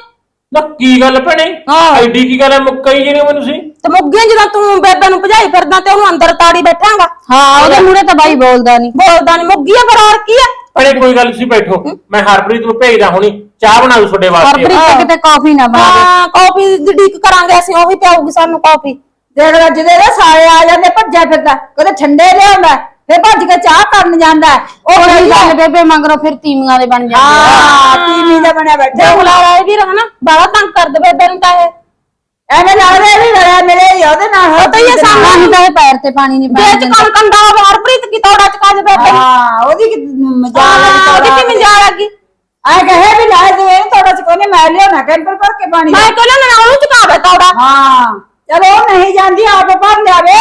ਨਾ ਕੀ ਗੱਲ ਭੈਣੇ? ਹਾਂ। ਐਡੀ ਕੀ ਗੱਲ ਹੈ? ਮੁੱਕਈ ਜਿਹੜੀ ਮੈਨੂੰ ਸੀ। ਤੇ ਮੁੱਗੀਆਂ ਜਦੋਂ ਤੂੰ ਬੇਬੇ ਨੂੰ ਭਜਾਈ ਫਿਰਦਾ ਤੇ ਉਹਨੂੰ ਅੰਦਰ ਤਾੜੀ ਬੈਠਾਂਗਾ? ਹਾਂ ਉਹਦੇ ਮੂਹਰੇ ਤਾਂ ਬਾਈ ਬੋਲਦਾ ਨਹੀਂ। ਬੋਲਦਾ ਨਹੀਂ। ਮੁੱਗੀਆਂ ਪਰ ਹੋਰ ਕੀ ਆ ਭੈਣੇ ਕੋਈ ਗੱਲ ਤੁਸੀਂ ਬੈਠੋ। ਮੈਂ ਹਰਪ੍ਰੀਤ ਨੂੰ ਭੇਜਦਾ ਹੁਣੀ। ਚਾਹ ਬਣਾ ਦੂ ਤੁਹਾਡੇ ਵਾਸਤੇ। ਹਰਪ੍ਰੀਤ ਕਿਤੇ ਕਾਫੀ ਨਾ ਬਣਾਵੇ ਹਾਂ ਕਾਫੀ ਦੀ ਡੀਕ ਕਰਾਂਗੇ ਅਸੀਂ ਉਹ ਵੀ ਪਿਆਊਗੀ ਸਾਨੂੰ ਕਾਫੀ ਦੇਖ ਲੈ ਜਿਹਦੇ ਦੇ ਸਾਰੇ ਆ ਜਾਂਦੇ ਭੱਜਿਆ ਫਿਰਦਾ। ਕਦੇ ਠੰਡੇ ਲਿਆਉਂਦਾ। ਫਿਰ ਭੱਜ ਕੇ ਚਾਹ ਕਰਨ ਜਾਂਦਾ ਉਹ ਉਹੀ ਗੱਲ ਬੇਬੇ ਮੰਗਰੋ ਫਿਰ ਤੀਮੀਆਂ ਦੇ ਬਣ ਜਾਂਦੇ ਆ। ਹਾਂ ਟੀਵੀ ਦਾ ਬਣਿਆ ਬੈਠਾ। ਦੇਖ ਲਾ ਰਾਏ ਵੀ ਰਹਿਣਾ ਬੜਾ ਤੰਗ ਕਰ ਦੇ ਬੇਬੇ ਨੂੰ ਤਾਂ ਇਹ। ਐਵੇਂ ਲੱਗਦਾ ਇਹ ਵੀ ਲੜਿਆ ਮੇਰੇ ਹੀ ਆ ਉਹਦੇ ਨਾਲ ਉਹ ਤਾਂ ਇਹ ਸਾਹਮਣੇ ਸਾਨੂੰ ਤਾਂ ਇਹ ਪੈਰ ਤੇ ਪਾਣੀ ਨਹੀਂ ਬੇਚ ਪੈਣ ਕੰਮ ਕੰਦਾ ਹੋਵੇ ਹਰਪ੍ਰੀਤ ਕੀ ਤੋੜਾ ਚ ਕਾਜ ਬੇਬੇ? ਨੂੰ ਹਾਂ ਉਹਦੀ ਕੀ ਮਜ਼ਾਕ ਹਾਂ, ਉਹਦੀ ਕੀ ਮਜ਼ਾਕ ਲੱਗੀ ਆ ਕਹੇ ਵੀ ਲੈ ਦੇ ਥੋੜਾ ਚ ਕੋਨੇ ਮੈਂ ਲਿਆਉਣਾ ਕੈਂਪਰ ਭਰ ਕੇ ਪਾਣੀ ਮੈਂ ਕਹਿੰਦਾ ਨਾ ਉਹਨੂੰ ਚੁਕਾਵੇ ਤੋੜਾ? ਹਾਂ। ਚਲੋ ਉਹ ਨਹੀਂ ਜਾਂਦੀ ਆਪ ਭਰ ਲਿਆਵੇ।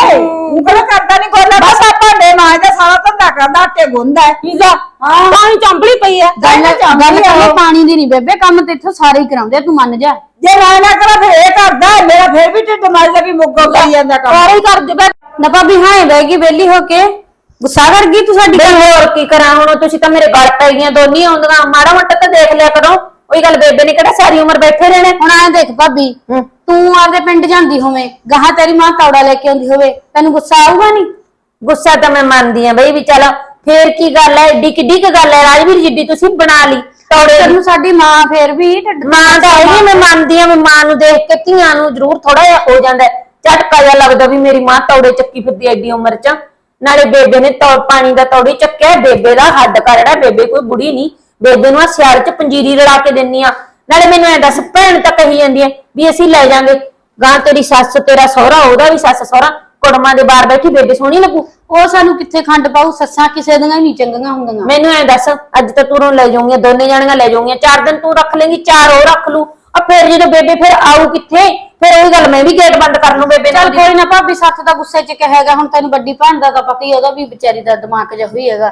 ਉਂਗਲ ਕਰਦਾ ਨਹੀਂ ਕੋਲਾ ਬਸ ਆ ਭਾਂਡੇ ਮਾਂਜਦਾ ਸਾਰਾ ਧੰਦਾ ਕਰਦਾ ਆਟੇ ਗੁੰਦਾ ਪੀਜ਼ਾ ਹਾਂ। ਪਾਣੀ ਚੰਬਲੀ ਪਈ ਆ ਗੱਲ ਗੱਲ ਕਰ। ਪਾਣੀ ਦੀ ਨਹੀਂ ਬੇਬੇ ਕੰਮ ਤੇ ਇੱਥੋਂ ਸਾਰੇ ਹੀ ਕਰਾਉਂਦੇ ਆ, ਤੂੰ ਮੰਨ ਜਾ। ਜੇ ਮੈਂ ਨਾ ਕਰਾਂ ਫਿਰ ਇਹ ਕਰਦਾ। ਮੇਰਾ ਫਿਰ ਵੀ ਢਿੱਡ ਮੱਚਦਾ ਵੀ ਮੁੱਗੋ ਕਰੀ ਜਾਂਦਾ ਕੰਮ। ਸਾਰੇ ਹੀ ਕਰ ਦੇ ਬੈ ਨਾ ਭਾਬੀ ਹਾਂ ਬੈਗੀ ਵੇਲੀ ਹੋ ਕੇ। ਗੁੱਸਾ ਕਰ ਗਈ ਤੂੰ ਸਾਡੀ ਤੇ ਹੋਰ ਕੀ ਕਰਾਂ ਹੁਣ? ਤੁਸੀਂ ਤਾਂ ਮੇਰੇ ਗਲ ਪੈ ਗਈਆਂ ਦੋਨੀ ਆਉਂਦੀਆਂ। ਮਾੜਾ ਮੋਟਾ ਤਾਂ ਦੇਖ ਲਿਆ ਕਰੋ। ਉਹੀ ਗੱਲ ਬੇਬੇ ਨੇ ਕਿਹੜਾ ਸਾਰੀ ਉਮਰ ਬੈਠੇ ਰਹਿਣੇ। ਹੁਣ ਐ ਦੇਖ ਭਾਬੀ ਤੂੰ ਆਪਦੇ ਪਿੰਡ ਜਾਂਦੀ ਹੋਵੇਂ ਗਾਹਾਂ ਤੇਰੀ ਮਾਂ ਤੌੜਾ ਲੈ ਕੇ ਆਉਂਦੀ ਹੋਵੇ ਤੈਨੂੰ ਗੁੱਸਾ ਆਊਗਾ ਨਹੀਂ? ਗੁੱਸਾ ਤਾਂ ਮੈਂ ਮੰਨਦੀ ਆ ਬਈ ਵੀ ਚਲ ਫੇਰ ਕੀ ਗੱਲ ਹੈ ਏਡੀ ਕਿੱਡੀ ਕੁ ਗੱਲ ਹੈ ਰਾਜਵੀਰ ਜਿੱਡੀ ਤੁਸੀਂ ਬਣਾ ਲਈ। ਤੌੜੇ ਦੀ ਤੈਨੂੰ ਸਾਡੀ ਮਾਂ ਫੇਰ ਵੀ ਢਿੱਡ ਮਾਂ ਤਾਂ ਹੈਗੀ ਮੈਂ ਮੰਨਦੀ ਆ ਵੀ ਮਾਂ ਨੂੰ ਦੇਖ ਕੇ ਧੀਆਂ ਨੂੰ ਜ਼ਰੂਰ ਥੋੜਾ ਜਿਹਾ ਹੋ ਜਾਂਦਾ ਹੈ। ਝਟਕਾ ਜਿਹਾ ਲੱਗਦਾ ਵੀ ਮੇਰੀ ਮਾਂ ਤੌੜੇ ਚੱਕੀ ਫਿਰਦੀ ਐ ਏਡੀ ਉਮਰ 'ਚ। ਨਾਲੇ ਬੇਬੇ ਨੇ ਤੌ ਪਾਣੀ ਦਾ ਤੌੜੀ ਚੱਕਿਆ ਬੇਬੇ ਦਾ ਹੱਡ ਕਰੜਾ ਬੇਬੇ ਕੋਈ ਬੁੜੀ ਨਹੀਂ। ਬੇਬੇ ਨੂੰ ਆ ਸਿਆਲ 'ਚ ਪੰਜੀਰੀ ਰਲਾ ਕੇ ਦਿੰਨੀ ਆ। ਨਾਲੇ ਮੈਨੂੰ ਐ ਦੱਸ ਭੈਣ ਤਾਂ ਕਹੀ ਜਾਂਦੀ ਐ ਵੀ ਅਸੀਂ ਲੈ ਜਾਾਂਗੇ। ਗਾਂ ਤੇਰੀ ਸੱਸ ਤੇਰਾ ਸਹੁਰਾ ਉਹਦਾ ਵੀ ਸੱਸ ਸਹੁਰਾ ਕੁੜਮਾਂ ਦੇ ਬਾਹਰ ਬੈਠੀ ਬੇਬੇ ਸੋਹਣੀ ਲੱਗੂ। ਉਹ ਸਾਨੂੰ ਕਿੱਥੇ ਖੰਡ ਪਾਉ ਸੱਸਾਂ ਕਿਸੇ ਦੀਆਂ ਹੀ ਨਹੀਂ ਚੰਗੀਆਂ ਹੁੰਦੀਆਂ। ਮੈਨੂੰ ਐ ਦੱਸ ਅੱਜ ਤਾਂ ਤੂੰ ਲੈ ਜਾਊਂਗੀ ਦੋਨੇ ਜਾਣੀਆਂ ਲੈ ਜਾਊਂਗੀਆਂ। ਚਾਰ ਦਿਨ ਤੂੰ ਰੱਖ ਲੇਂਗੀ ਚਾਰ ਉਹ ਰੱਖ ਲੂ ਆ ਫਿਰ ਜਦੋਂ ਬੇਬੇ ਫਿਰ ਆਊ ਕਿੱਥੇ? ਫਿਰ ਉਹੀ ਗੱਲ ਮੈਂ ਵੀ ਗੇਟ ਬੰਦ ਕਰ ਲੂ ਬੇਬੇ ਚੱਲ ਨਾਲ ਕੋਈ ਨਾ ਭਾਬੀ ਸੱਤ ਦਾ ਗੁੱਸੇ ਚ ਕਹੇਗਾ ਹੁਣ ਤੈਨੂੰ ਵੱਡੀ ਭੈਣ ਦਾ ਤਾਂ ਪਤਾ ਹੀ ਉਹਦਾ ਵੀ ਵਿਚਾਰੀ ਦਾ ਦਿਮਾਗ ਜਿਹਾ ਹੋਈ ਹੈਗਾ।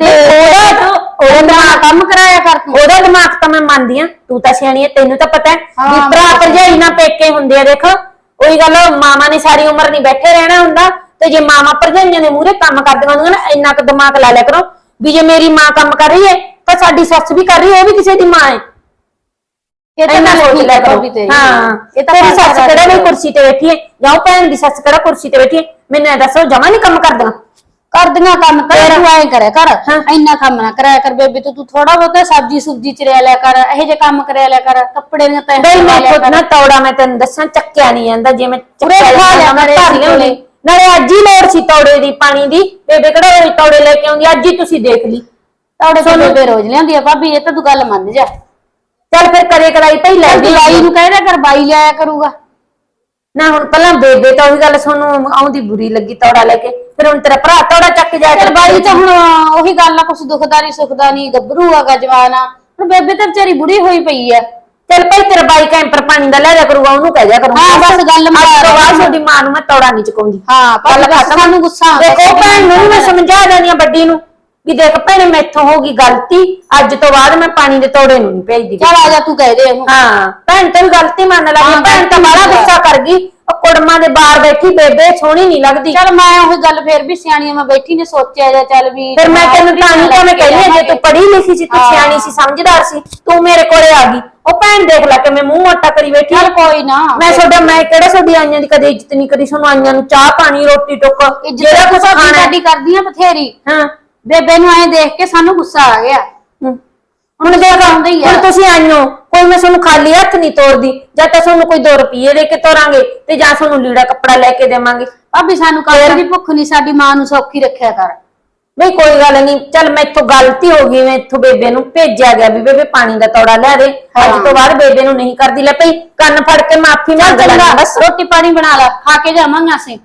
ਤੇ ਉਹਦਾ ਉਹਦਾ ਦਿਮਾਗ ਕੰਮ ਕਰਾਇਆ ਕਰ ਤੂੰ ਉਹਦਾ ਦਿਮਾਗ ਤਾਂ ਮੈਂ ਮੰਨਦੀ ਆ ਤੂੰ ਤਾਂ ਸਿਆਣੀ ਐ ਤੈਨੂੰ ਤਾਂ ਪਤਾ ਹੈ। ਹਾਂ, ਵੀ ਭਰਾ ਭਰਜਾਈ ਨਾ ਪੇਕੇ ਹੁੰਦੇ ਆ ਦੇਖ। ਉਹੀ ਗੱਲ ਮਾਮਾ ਨੇ ਸਾਰੀ ਉਮਰ ਨਹੀਂ ਬੈਠੇ ਰਹਿਣਾ ਹੁੰਦਾ। ਤੇ ਜੇ ਮਾਮਾ ਭਰਜਾਈਆਂ ਦੇ ਮੂਹਰੇ ਕੰਮ ਕਰਦੀਆਂ ਹੁੰਦੀਆਂ ਨਾ ਇੰਨਾ ਕੁ ਦਿਮਾਗ ਲਾ ਲਿਆ ਕਰੋ। ਵੀ ਜੇ ਮੇਰੀ ਮਾਂ ਕੰਮ ਕਰ ਰਹੀ ਹੈ ਤਾਂ ਸਾਡੀ ਸੱਸ ਵੀ ਕਰ ਰਹੀ ਹੈ ਉਹ ਵੀ ਕਿਸੇ ਦੀ ਮਾਂ ਹੈ। ਇਹ ਤਾਂ ਇੰਨਾ ਗੱਲ ਸੋਚ ਠੀਕ ਲਿਆ ਹੈ ਕਰੋ। ਭਾਬੀ ਤੇਰੀ। ਹਾਂ। ਇਹ ਤਾਂ ਤੇਰੀ ਸੱਸ ਕਿਹੜਾ ਦੀ ਕੁਰਸੀ ਤੇ ਬੈਠੀ ਹੈ? ਜਾਂ ਉਹ ਭੈਣ ਦੀ ਸੱਸ ਕਿਹੜਾ ਕੁਰਸੀ ਤੇ ਬੈਠੀ ਹੈ? ਮੈਨੂੰ ਇਹ ਦੱਸੋ ਜਮਾ ਨਹੀਂ ਕੰਮ ਕਰਦੀਆਂ। ਕਰਦੀਆਂ ਕੰਮ ਕਰ ਤੂੰ ਐ ਕਰਿਆ ਕਰ। ਇੰਨਾ ਕੰਮ ਨਾ ਕਰਾਇਆ ਕਰ ਬੇਬੀ ਤੂੰ ਤੂੰ ਥੋੜਾ ਬਹੁਤਾ ਸਬਜੀ ਸੁਬਜੀ ਚ ਰਿਆ ਲਿਆ ਕਰ ਇਹੋ ਜਿਹੇ ਕੰਮ ਕਰਿਆ ਲਿਆ ਕਰ ਕੱਪੜੇ ਦੀਆਂ ਤੈਂ ਬਈ ਮੈਂ ਖੁਦ ਨਾ ਤੌੜਾ ਮੈਂ ਤੈਨੂੰ ਦੱਸਾਂ ਚੱਕਿਆ ਨਹੀਂ ਜਾਂਦਾ ਜੇ ਮੈਂ ਚੱਕਿਆ ਲਿਆ ਮੈਂ ਧਰ ਲਿਆਉਂਦੀ ਕੋਲੇ। ਨਾਲੇ ਅੱਜ ਹੀ ਲੋੜ ਸੀ ਤੌੜੇ ਦੀ ਪਾਣੀ ਦੀ। ਬੇਬੇ ਕਿਹੜਾ ਰੋਜ਼ ਤੌੜੇ ਲੈ ਕੇ ਆਉਂਦੀ ਅੱਜ ਹੀ ਤੁਸੀਂ ਦੇਖ ਲਈ। ਤੁਹਾਡੇ ਕੋਲ ਬੇਬੇ ਰੋਜ਼ ਲਿਆਂਦੀ ਆ ਭਾਬੀ ਇਹ ਤਾਂ ਤੂੰ ਗੱਲ ਮੰਨ ਜਾ। ਚੱਲ ਫਿਰ ਕਰੇ ਕਰਾਈ ਭਾਈ ਲੈ ਲੈਂਦੀ ਜੀ ਬਾਈ ਨੂੰ ਕਹਿ ਦਿਆ ਕਰ ਬਾਈ ਲਿਆਇਆ ਕਰੂਗਾ। ਨਾ ਹੁਣ ਪਹਿਲਾਂ ਬੇਬੇ ਤਾਂ ਉਹੀ ਗੱਲ ਤੁਹਾਨੂੰ ਆਉਂਦੀ ਬੁਰੀ ਲੱਗੀ ਤੌੜਾ ਲੈ ਕੇ ਫਿਰ ਹੁਣ ਤੇਰਾ ਭਰਾ ਤੌੜਾ ਚੱਕ ਕੇ ਜਾਇਆ ਚੱਲ ਬਾਈ ਤਾਂ ਹੁਣ ਉਹੀ ਗੱਲ ਆ ਕੁਛ ਦੁਖਦਾ ਨਹੀਂ ਸੁਖਦਾ ਨਹੀਂ ਗੱਭਰੂ ਆਗਾ ਜਵਾਨ ਆ। ਹੁਣ ਬੇਬੇ ਤਾਂ ਵਿਚਾਰੀ ਬੁੜੀ ਹੋਈ ਪਈ ਆ। ਚੱਲ ਭਾਈ ਤੇਰਾ ਬਾਈ ਕੈਂਪਰ ਪਾਣੀ ਦਾ ਲੈ ਜਾ ਕਰੂਗਾ ਉਹਨੂੰ ਕਹਿ ਜਾ ਕਰੂਗਾ। ਹਾਂ, ਬਸ ਗੱਲ ਮੁਕਾ ਅੱਜ ਤੋਂ ਬਾਅਦ ਤੁਹਾਡੀ ਮਾਂ ਨੂੰ ਮੈਂ ਤੌੜਾ ਨਹੀਂ ਚੁਕਾਉਂਦੀ। ਹਾਂ ਪਰ ਗੱਲ ਖਤਮ। ਸਾਨੂੰ ਗੁੱਸਾ ਆਉਂਦਾ ਦੇਖੋ ਸੀ ਭੈਣ ਨੂੰ ਵੀ ਮੈਂ ਸਮਝਾ ਦਿੰਦੀ ਆ ਵੱਡੀ ਨੂੰ ਵੀ ਦੇਖ ਭੈਣੇ ਮੈਥੋਂ ਹੋ ਗਈ ਗਲਤੀ ਅੱਜ ਤੋਂ ਬਾਅਦ ਮੈਂ ਪਾਣੀ ਦੇ ਤੋੜੇ ਨੂੰ ਨਹੀਂ ਭੇਜਦੀ। ਚੱਲ ਆ ਜਾ ਤੂੰ ਕਹਿ ਦੇ ਉਹਨੂੰ। ਹਾਂ ਭੈਣ ਤੇ ਵੀ ਗਲਤੀ ਮੰਨ ਹਾਂ, ਭੈਣ ਤਾਂ ਗਲਤੀ ਗਈ ਉਹ ਕੁੜਮਾਂ ਦੇ ਬਾਹਰ ਬੈਠੀ ਬੇਬੇ ਸੋਹਣੀ ਨਹੀਂ ਲੱਗਦੀ ਚੱਲ ਮੈਂ ਉਹ ਗੱਲ ਫੇਰ ਵੀ ਸਿਆਣੀ ਆ, ਮੈਂ ਬੈਠੀ ਨੇ ਸੋਚਿਆ ਜਾ ਚੱਲ ਵੀ ਫਿਰ ਮੈਂ ਤੈਨੂੰ ਤਾਂ ਹੀ ਤਾਂ ਮੈਂ ਕਹਿੰਦੀ ਹਾਂ, ਜੇ ਤੂੰ ਪੜ੍ਹੀ ਲਿਖੀ ਸੀ ਤੂੰ ਹਾਂ। ਸਿਆਣੀ ਸੀ ਸਮਝਦਾਰ ਸੀ ਤੂੰ ਮੇਰੇ ਕੋਲੇ ਆ ਗਈ ਉਹ ਭੈਣ ਦੇਖ ਲੈ ਕਿ ਮੈਂ ਮੂੰਹ ਮੋਟਾ ਕਰੀ ਬੈਠੀ ਚੱਲ ਆ। ਕੋਈ ਨਾ ਮੈਂ ਤੁਹਾਡਾ ਮੈਂ ਕਿਹੜਾ ਤੁਹਾਡੀ ਆਈਆਂ ਦੀ ਕਦੇ ਇੱਜ਼ਤ ਨਹੀਂ ਕਰੀ ਤੁਹਾਨੂੰ ਆਈਆਂ ਨੂੰ ਚਾਹ ਪਾਣੀ ਰੋਟੀ ਟੁੱਕ ਜਿਹੜਾ ਕੁਛ ਖਾਣਾ ਹੈ। ਸਾਡੀ ਕਰਦੀਆਂ ਬਥੇਰੀ ਹਾਂ ਬੇਬੇ ਨੂੰ ਐ ਦੇਖ ਕੇ ਸਾਨੂੰ ਗੁੱਸਾ ਆ ਗਿਆ। ਹੁਣ ਦੇਖ ਆਉਂਦਾ ਹੀ ਆ। ਹੁਣ ਤੁਸੀਂ ਆਈਓ ਕੋਈ ਮੈਂ ਤੁਹਾਨੂੰ ਖਾਲੀ ਹੱਥ ਨਹੀਂ ਤੋਰਦੀ। ਜਾਂ ਤਾਂ ਤੁਹਾਨੂੰ ਕੋਈ 2 ਰੁਪਏ ਦੇ ਕੇ ਤੋਰਾਂਗੇ ਤੇ ਜਾਂ ਤੁਹਾਨੂੰ ਲੀੜਾ ਕੱਪੜਾ ਲੈ ਕੇ ਦੇਵਾਂਗੇ। ਭਾਬੀ ਸਾਨੂੰ ਕਾਹਦੀ ਦੀ ਭੁੱਖ ਨਹੀਂ ਸਾਡੀ ਮਾਂ ਨੂੰ ਸੌਖੀ ਰੱਖਿਆ ਕਰ। ਨਹੀਂ ਕੋਈ ਗੱਲ ਨਹੀਂ। ਚੱਲ ਮੈਥੋਂ ਗਲਤੀ ਹੋ ਗਈ ਮੈਥੋਂ ਬੇਬੇ ਨੂੰ ਭੇਜਿਆ ਗਿਆ ਵੀ ਬੇਬੇ ਪਾਣੀ ਦਾ ਤੋੜਾ ਲੈ ਦੇ। ਅੱਜ ਤੋਂ ਬਾਅਦ ਬੇਬੇ ਨੂੰ ਨਹੀਂ ਕਰਦੀ। ਲੈ ਭਈ ਕੰਨ ਫੜ ਕੇ ਮਾਫੀ ਮੰਗ ਬਸ ਰੋਟੀ ਪਾਣੀ ਬਣਾ ਲੈ ਖਾ ਕੇ ਜਾਵਾਂਗੇ ਅਸੀਂ।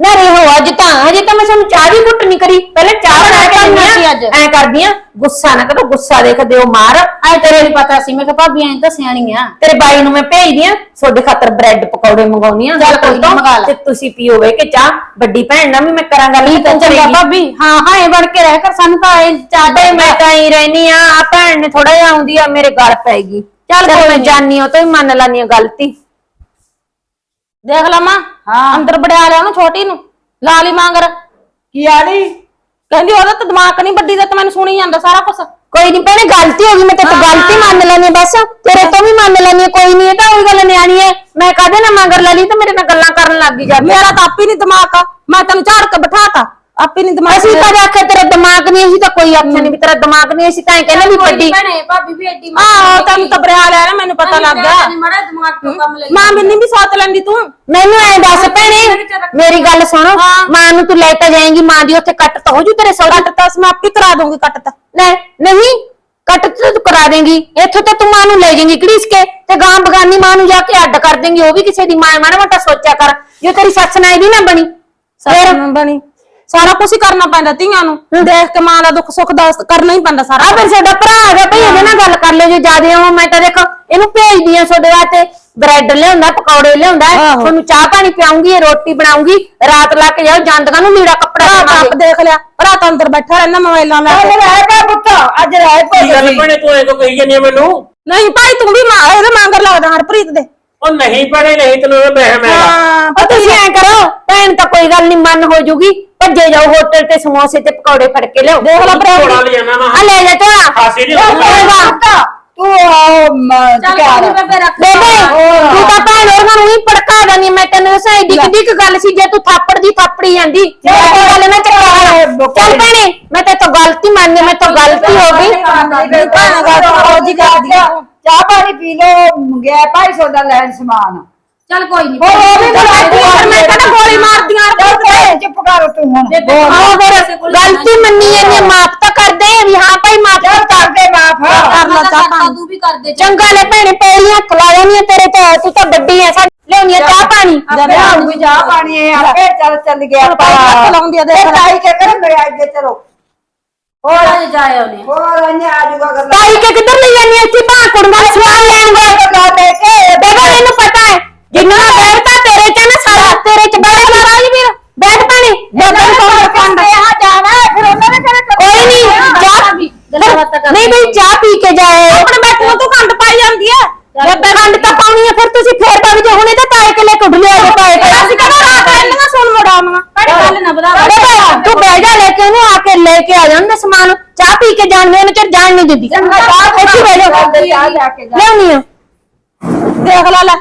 ਨਾ ਰਹੋ ਅੱਜ ਤਾਂ ਅਜੇ ਤਾਂ ਮੈਂ ਤੁਹਾਨੂੰ ਚਾਹ ਵੀ ਘੁੱਟ ਨਹੀਂ ਕਰੀ। ਪਹਿਲੇ ਚਾਹ ਬਣਾ ਕੇ ਬਣਾਉਣੀ ਸੀ ਅੱਜ। ਐ ਕਰਦੀਆਂ ਗੁੱਸਾ ਨਾ ਕਰੋ ਗੁੱਸਾ ਦੇਖ ਦਿਓ ਮਾਰ। ਐ ਤੇਰੇ ਨੂੰ ਪਤਾ ਸੀ ਮੈਂ ਕਿਹਾ ਭਾਬੀ ਐਂ ਤਾਂ ਸਿਆਣੀ ਆ। ਤੇਰੇ ਬਾਈ ਨੂੰ ਮੈਂ ਭੇਜਦੀ ਆ ਤੁਹਾਡੇ ਖਾਤਰ ਬ੍ਰੈਡ ਪਕੌੜੇ ਮੰਗਾਉਣੀ ਆ ਚੱਲ ਕੋਈ ਨੀ, ਮੰਗਾ ਲੈ। ਤੇ ਤੁਸੀਂ ਪੀਓਗੇ ਕਿ ਚਾਹ। ਵੱਡੀ ਭੈਣ ਨਾਲ ਵੀ ਮੈਂ ਕਰਾਂਗਾ ਨਹੀਂ ਤਾਂ ਚੰਗਾ ਭਾਬੀ ਹਾਂ ਹਾਂ ਐ ਬਣ ਕੇ ਰਹਿ ਕਰ ਸਾਨੂੰ ਤਾਂ ਐ ਚਾਹਤੇ ਮੈਂ ਤਾਂ ਹੀ ਰਹਿਨੀ ਆ ਆ ਭੈਣ ਨੇ ਥੋੜਾ ਜਿਹਾ ਆਉਂਦੀ ਆ ਮੇਰੇ ਗਲ ਪੈਗੀ ਚੱਲ ਕੋਈ ਮੈਂ ਜਾਨੀ ਆ ਉਹ ਤੋਂ ਹੀ ਮੰਨ ਲੈਣੀ ਆ ਗਲਤੀ। ਦੇਖ ਲਵਾਂ ਹਾਂ। ਅੰਦਰ ਬੜਿਆ ਲਿਆ ਉਹਨੂੰ ਛੋਟੀ ਨੂੰ ਲਾ ਲਈ ਮਾਂਗਰ ਕੀ ਆਲੀ ਕਹਿੰਦੀ ਉਹਦਾ ਤਾਂ ਦਿਮਾਗ ਨਹੀਂ ਵੱਡੀ ਦਾ ਤਾਂ ਮੈਨੂੰ ਸੁਣੀ ਜਾਂਦਾ ਸਾਰਾ ਕੁਝ ਕੋਈ ਨਹੀਂ ਭੈਣੇ ਗਲਤੀ ਹੋ ਗਈ ਮੈਂ ਤੇ ਹਾਂ। ਗਲਤੀ ਮੰਨ ਲੈਣੀ ਬਸ। ਤੇਰੇ ਤੋਂ ਵੀ ਮੰਨ ਲੈਣੀ ਆ, ਕੋਈ ਨਹੀਂ ਇਹ ਤਾਂ ਉਹੀ ਗੱਲ ਨਿਆਣੀ ਐ ਮੈਂ ਕਹਦੇ ਨਾ ਮਗਰ ਲੈ ਲਈ ਤੇ ਮੇਰੇ ਨਾਲ ਗੱਲਾਂ ਕਰਨ ਲੱਗ ਗਈ ਜਾਂਦੀ ਮੇਰਾ ਤਾਂ ਆਪੀ ਨਹੀਂ ਦਿਮਾਗ ਆ ਮੈਂ ਤੈਨੂੰ ਝਾੜ ਕੇ ਬਿਠਾਤਾ। ਆਪੀ ਨਹੀਂ ਦਿਮਾਗ ਅਸੀਂ ਤਾਂ ਆਖਿਆ ਤੇਰਾ ਦਿਮਾਗ ਨਹੀਂ ਅਸੀਂ ਤਾਂ ਕੋਈ ਆਖਿਆ ਨਹੀਂ ਵੀ ਤੇਰਾ ਦਿਮਾਗ ਨਹੀਂ ਅਸੀਂ ਤਾਂ ਇਹ ਕਹਿੰਦੇ ਵੀ ਵੱਡੀ। ਭੈਣੇ ਭਾਬੀ ਵੀ ਐਡੀ ਆਹ ਤੈਨੂੰ ਤਾਂ ਬੜਿਆ ਲਿਆ ਨਾ ਮੈਨੂੰ ਪਤਾ ਲੱਗ ਗਿਆ। ਮੜਾ ਦਿਮਾਗ ਤੋਂ ਕੰਮ ਲੈ ਮਾਂ ਮੈਨੂੰ ਵੀ ਸੋਚ ਲੈਂਦੀ ਤੂੰ? ਮੈਨੂੰ ਐ ਦੱਸ ਭੈਣੇ ਮੇਰੀ ਗੱਲ ਸੁਣ ਮਾਂ ਨੂੰ ਤੂੰ ਲੈ ਕੇ ਜਾਏਂਗੀ ਮਾਂ ਦੀ ਉੱਥੇ ਕੱਟ ਤਾਂ ਹੋ ਜੂ ਤੇਰੇ ਸਹੁਰੇ। ਕੱਟ ਤਾਂ ਮੈਂ ਆਪੇ ਕਰਾ ਦੂੰਗੀ ਕੱਟ ਤਾਂ। ਲੈ ਨਹੀਂ ਕੱਟ ਤਾਂ ਕਰਾ ਦੇਂਗੀ। ਇੱਥੋਂ ਤਾਂ ਤੂੰ ਮਾਂ ਨੂੰ ਲੈ ਜਾਏਂਗੀ ਘੜੀਸ ਕੇ ਤੇ ਗਾਂ ਬਗਾਨੀ ਮਾਂ ਨੂੰ ਜਾ ਕੇ ਅੱਡ ਕਰ ਦੇਂਗੀ ਉਹ ਵੀ ਕਿਸੇ ਦੀ ਮਾਂ ਮਾੜਾ ਮੋਟਾ ਸੋਚਿਆ ਕਰ। ਜੇ ਤੇਰੀ ਸੱਸ ਨਾਲ ਇਹਦੀ ਨਾ ਬਣੀ ਸੱਸ ਨੂੰ ਬਣੀ। ਸਾਰਾ ਕੁਝ ਹੀ ਕਰਨਾ ਪੈਂਦਾ ਧੀਆਂ ਨੂੰ। ਦੇਖ ਕੇ ਮਾਂ ਦਾ ਦੁੱਖ ਸੁੱਖ ਦਾ ਕਰਨਾ ਹੀ ਪੈਂਦਾ ਸਾਰਾ। ਆ ਫਿਰ ਸਾਡਾ ਭਰਾ ਹੈਗਾ ਭਈ ਇਹਦੇ ਨਾਲ ਗੱਲ ਕਰ ਲਿਓ ਜੇ ਜਿਆਦੇ ਆਵਾਂ ਮੈਂ ਤਾਂ ਦੇਖ ਇਹਨੂੰ ਭੇਜਦੀ ਆ ਤੁਹਾਡੇ ਵਾਸਤੇ। ਬ੍ਰੈਡ ਲਿਆਉਂਦਾ ਪਕੌੜੇ ਲਿਆਉਂਦਾ ਤੁਹਾਨੂੰ ਚਾਹ ਪਾਣੀ ਪਿਆਉਂਗੀ ਰੋਟੀ ਬਣਾਉਂਗੀ ਰਾਤ ਲਾ ਕੇ ਜਾਓ ਜਾਂਦਗਾ ਨੂੰ ਲੀੜਾ ਕੱਪੜਾ ਆਪ ਦੇਖ ਲਿਆ ਭਰਾ ਤਾਂ ਅੰਦਰ ਬੈਠਾ ਰਹਿੰਦਾ ਮੋਬਾਈਲਾਂ ਲੈ ਕੇ। ਰਹਿ ਪਾ ਪੁੱਤ ਅੱਜ ਰਹਿ ਕੀ ਗੱਲ ਪਾ ਭੈਣੇ ਤੂੰ ਐਂ ਕੋ ਕਹੀ ਜਾਂਦੀ ਆ ਮੈਨੂੰ? ਨਹੀਂ ਭਾਈ ਤੂੰ ਵੀ ਮਾਂ ਇਹਦੇ ਮੰਗਰ ਲੱਗਦਾ ਹਰਪ੍ਰੀਤ ਦੇ। ਉਹ ਨਹੀਂ ਭੈਣੇ ਨਹੀਂ ਤੈਨੂੰ ਇਹ ਵਹਿਮ ਹੈਗਾ ਹਾਂ ਉਹ ਤੁਸੀਂ ਐ ਕਰੋ ਭੈਣ ਤਾਂ ਕੋਈ ਗੱਲ ਨਹੀਂ ਮਨ ਹੋ ਜੂਗੀ। ਭੱਜੇ ਜਾਓ ਹੋਟਲ ਤੇ ਸਮੋਸੇ ਤੇ ਪਕੌੜੇ ਫੜ ਕੇ ਲਿਆਓ। ਦੇਖ ਲੈ ਭਰਾ। ਝੋਲਾ ਲੈ ਜਾਣਾ। ਆ ਲੈ ਜਾ ਝੋਲਾ ਖਾਸੀ ਨੀ ਲੈ ਹੋਣੀ। ਜਾ। ਤੂੰ ਆਓ ਚੱਲ ਕੋਈ ਨੀ ਬੇਬੇ ਰੱਖ ਬੇਬੇ ਤੂੰ ਤਾਂ ਭੈਣ ਉਹਨਾਂ ਨੂੰ ਹੀ ਭੜਕਾ ਦਨੀ ਮੈਂ ਤੈਨੂੰ ਦੱਸਾਂ ਏਡੀ ਕਿੱਡੀ ਕੁ ਗੱਲ ਸੀ ਜੇ ਤੂੰ ਥਾਪੜ ਦੀ ਥਾਪੜੀ ਜਾਂਦੀ ਮੈਂ ਇਹ ਗੱਲ ਨਾ ਚੱਕਾ ਚੱਲ ਭੈਣੇ ਮੈਂ ਤੇ ਤੋਂ ਗਲਤੀ ਮੰਨ ਮੈਂ ਤੋਂ ਗਲਤੀ ਹੋ ਗਈ। ਭੈਣ ਦਾ ਤਾਂ ਰੋਜ਼ ਹੀ ਕਰਦੀ ਆ। ਚਾਹ ਪਾਣੀ ਪੀ ਲੋ ਗਿਆ 250 ਦਾ ਲੈਣ ਸਮਾਨ। ਚੱਲ ਕੋਈ ਨਹੀਂ ਹੋਰ ਉਹ ਵੀ ਗਲਤੀ ਫਿਰ ਮੈਂ ਕਿਹੜਾ ਗੋਲੀ ਮਾਰਦੀਆਂ ਚੱਲ ਚੁੱਪ ਕਰ ਤੂੰ ਹੁਣ। ਆਹ ਫਿਰ ਗਲਤੀ ਮੰਨੀ ਜਾਂਦੀ ਮਾਫ ਤਾਂ ਕਰ ਦੇ ਵੀ ਹਾਂ ਭਾਈ ਮਾਫ ਚੱਲ ਕਰ ਦੇ ਮਾਫ। ਕਰ ਲਾ ਚਾਹ ਪਾਣੀ। ਤੂੰ ਵੀ ਕਰ ਦੇ ਚੰਗਾ ਲੈ ਭੈਣੇ ਪਹਿਲੀਆਂ ਖਲਾ ਜਾਣੀਆਂ ਤੇਰੇ ਤੇ। ਤੂੰ ਤਾਂ ਵੱਡੀ ਐ ਸਾ ਲਿਆਉਣੀ ਆ ਚਾਹ ਪਾਣੀ। ਆਪੇ ਆਉਗੀ ਚਾਹ ਪਾਣੀ ਇਹ ਆਪੇ ਚੱਲ ਚੱਲ ਗਿਆ ਭਾਈ ਹੱਥ ਲਾਉਂਦੀ ਆ, ਦੇਖ ਲੈ। ਤਾਈ ਕੇ ਕਰ ਮੇਰੇ ਅੱਗੇ ਚਲੋ। ਹੋਰ? ਜਾਏ ਉਹਨੇ ਹੋਰ ਅੰਨੇ ਆ ਜੂਗਾ ਕਰ ਤਾਈ ਕੇ ਕਿੱਧਰ ਲਈ ਐ ਇੱਥੇ? ਭਾ ਕੁੜੀਆਂ ਦਾ ਸਮਾਨ ਲੈਣ ਗਏ। ਲਾ ਦੇ ਕੇ। ਬੇਬੇ ਤੈਨੂੰ ਪਤਾ ਹੈ ਜਿੰਨਾ ਬੈਠਦਾ ਤੇਰੇ ਚ ਨਾ ਸਾਰਾ। ਤੇਰੇ ਚ ਬੈਠ ਲਾ ਰਾਜਵੀਰ ਬੈਠ ਪਾਣੀ ਬੇਬੇ ਨੂੰ ਹੈ ਆ ਜਾਣਾ ਫਿਰ ਉਹਨਾਂ ਨੇ ਕਰੇ ਕੋਈ ਨਹੀਂ ਕਰ ਨਹੀਂ ਬਈ ਚਾਹ ਪੀ ਕੇ ਜਾਏ ਆਪਣੇ ਬੈਠ ਨੂੰ ਤੂੰ ਖੰਡ ਪਾਈ ਜਾਂਦੀ ਆ ਬੇਬੇ ਖੰਡ ਤਾਂ ਪਾਉਣੀ ਆ ਫਿਰ ਤੁਸੀਂ ਫੇਰ ਤਾਂ ਜੇ ਹੁਣੇ ਤਾਂ ਤਾਏ ਕੇ ਲੈ ਕੇ ਉੱਡ ਲਿਆ ਜੇ ਤਾਏ ਕੇ ਅਸੀਂ ਕਿਹੜਾ ਰਾਤ ਰਹਿੰਦੀਆਂ ਸੁਣ ਮੜਾਉਣੀਆਂ ਪੜੀ ਗੱਲ ਨਾ ਬਦਾ ਬੇਬੇ ਤੂੰ ਬਹਿ ਜਾ ਲੈ ਕੇ ਉਹਨੂੰ ਆ ਕੇ ਲੈ ਕੇ ਆ ਜਾਂਦੇ ਸਮਾਨ। ਚਾਹ ਪੀ ਕੇ ਜਾਣਦੇ ਉਹਨੂੰ ਚਿਰ ਜਾਣ ਨਹੀਂ ਦਿੰਦੀ ਚਾਹ ਇੱਥੇ ਬਹਿ ਜਾ। ਜਾ। ਲਿਆਉਣੀ ਆ। ਦੇਖ ਲੈ ਲੈ।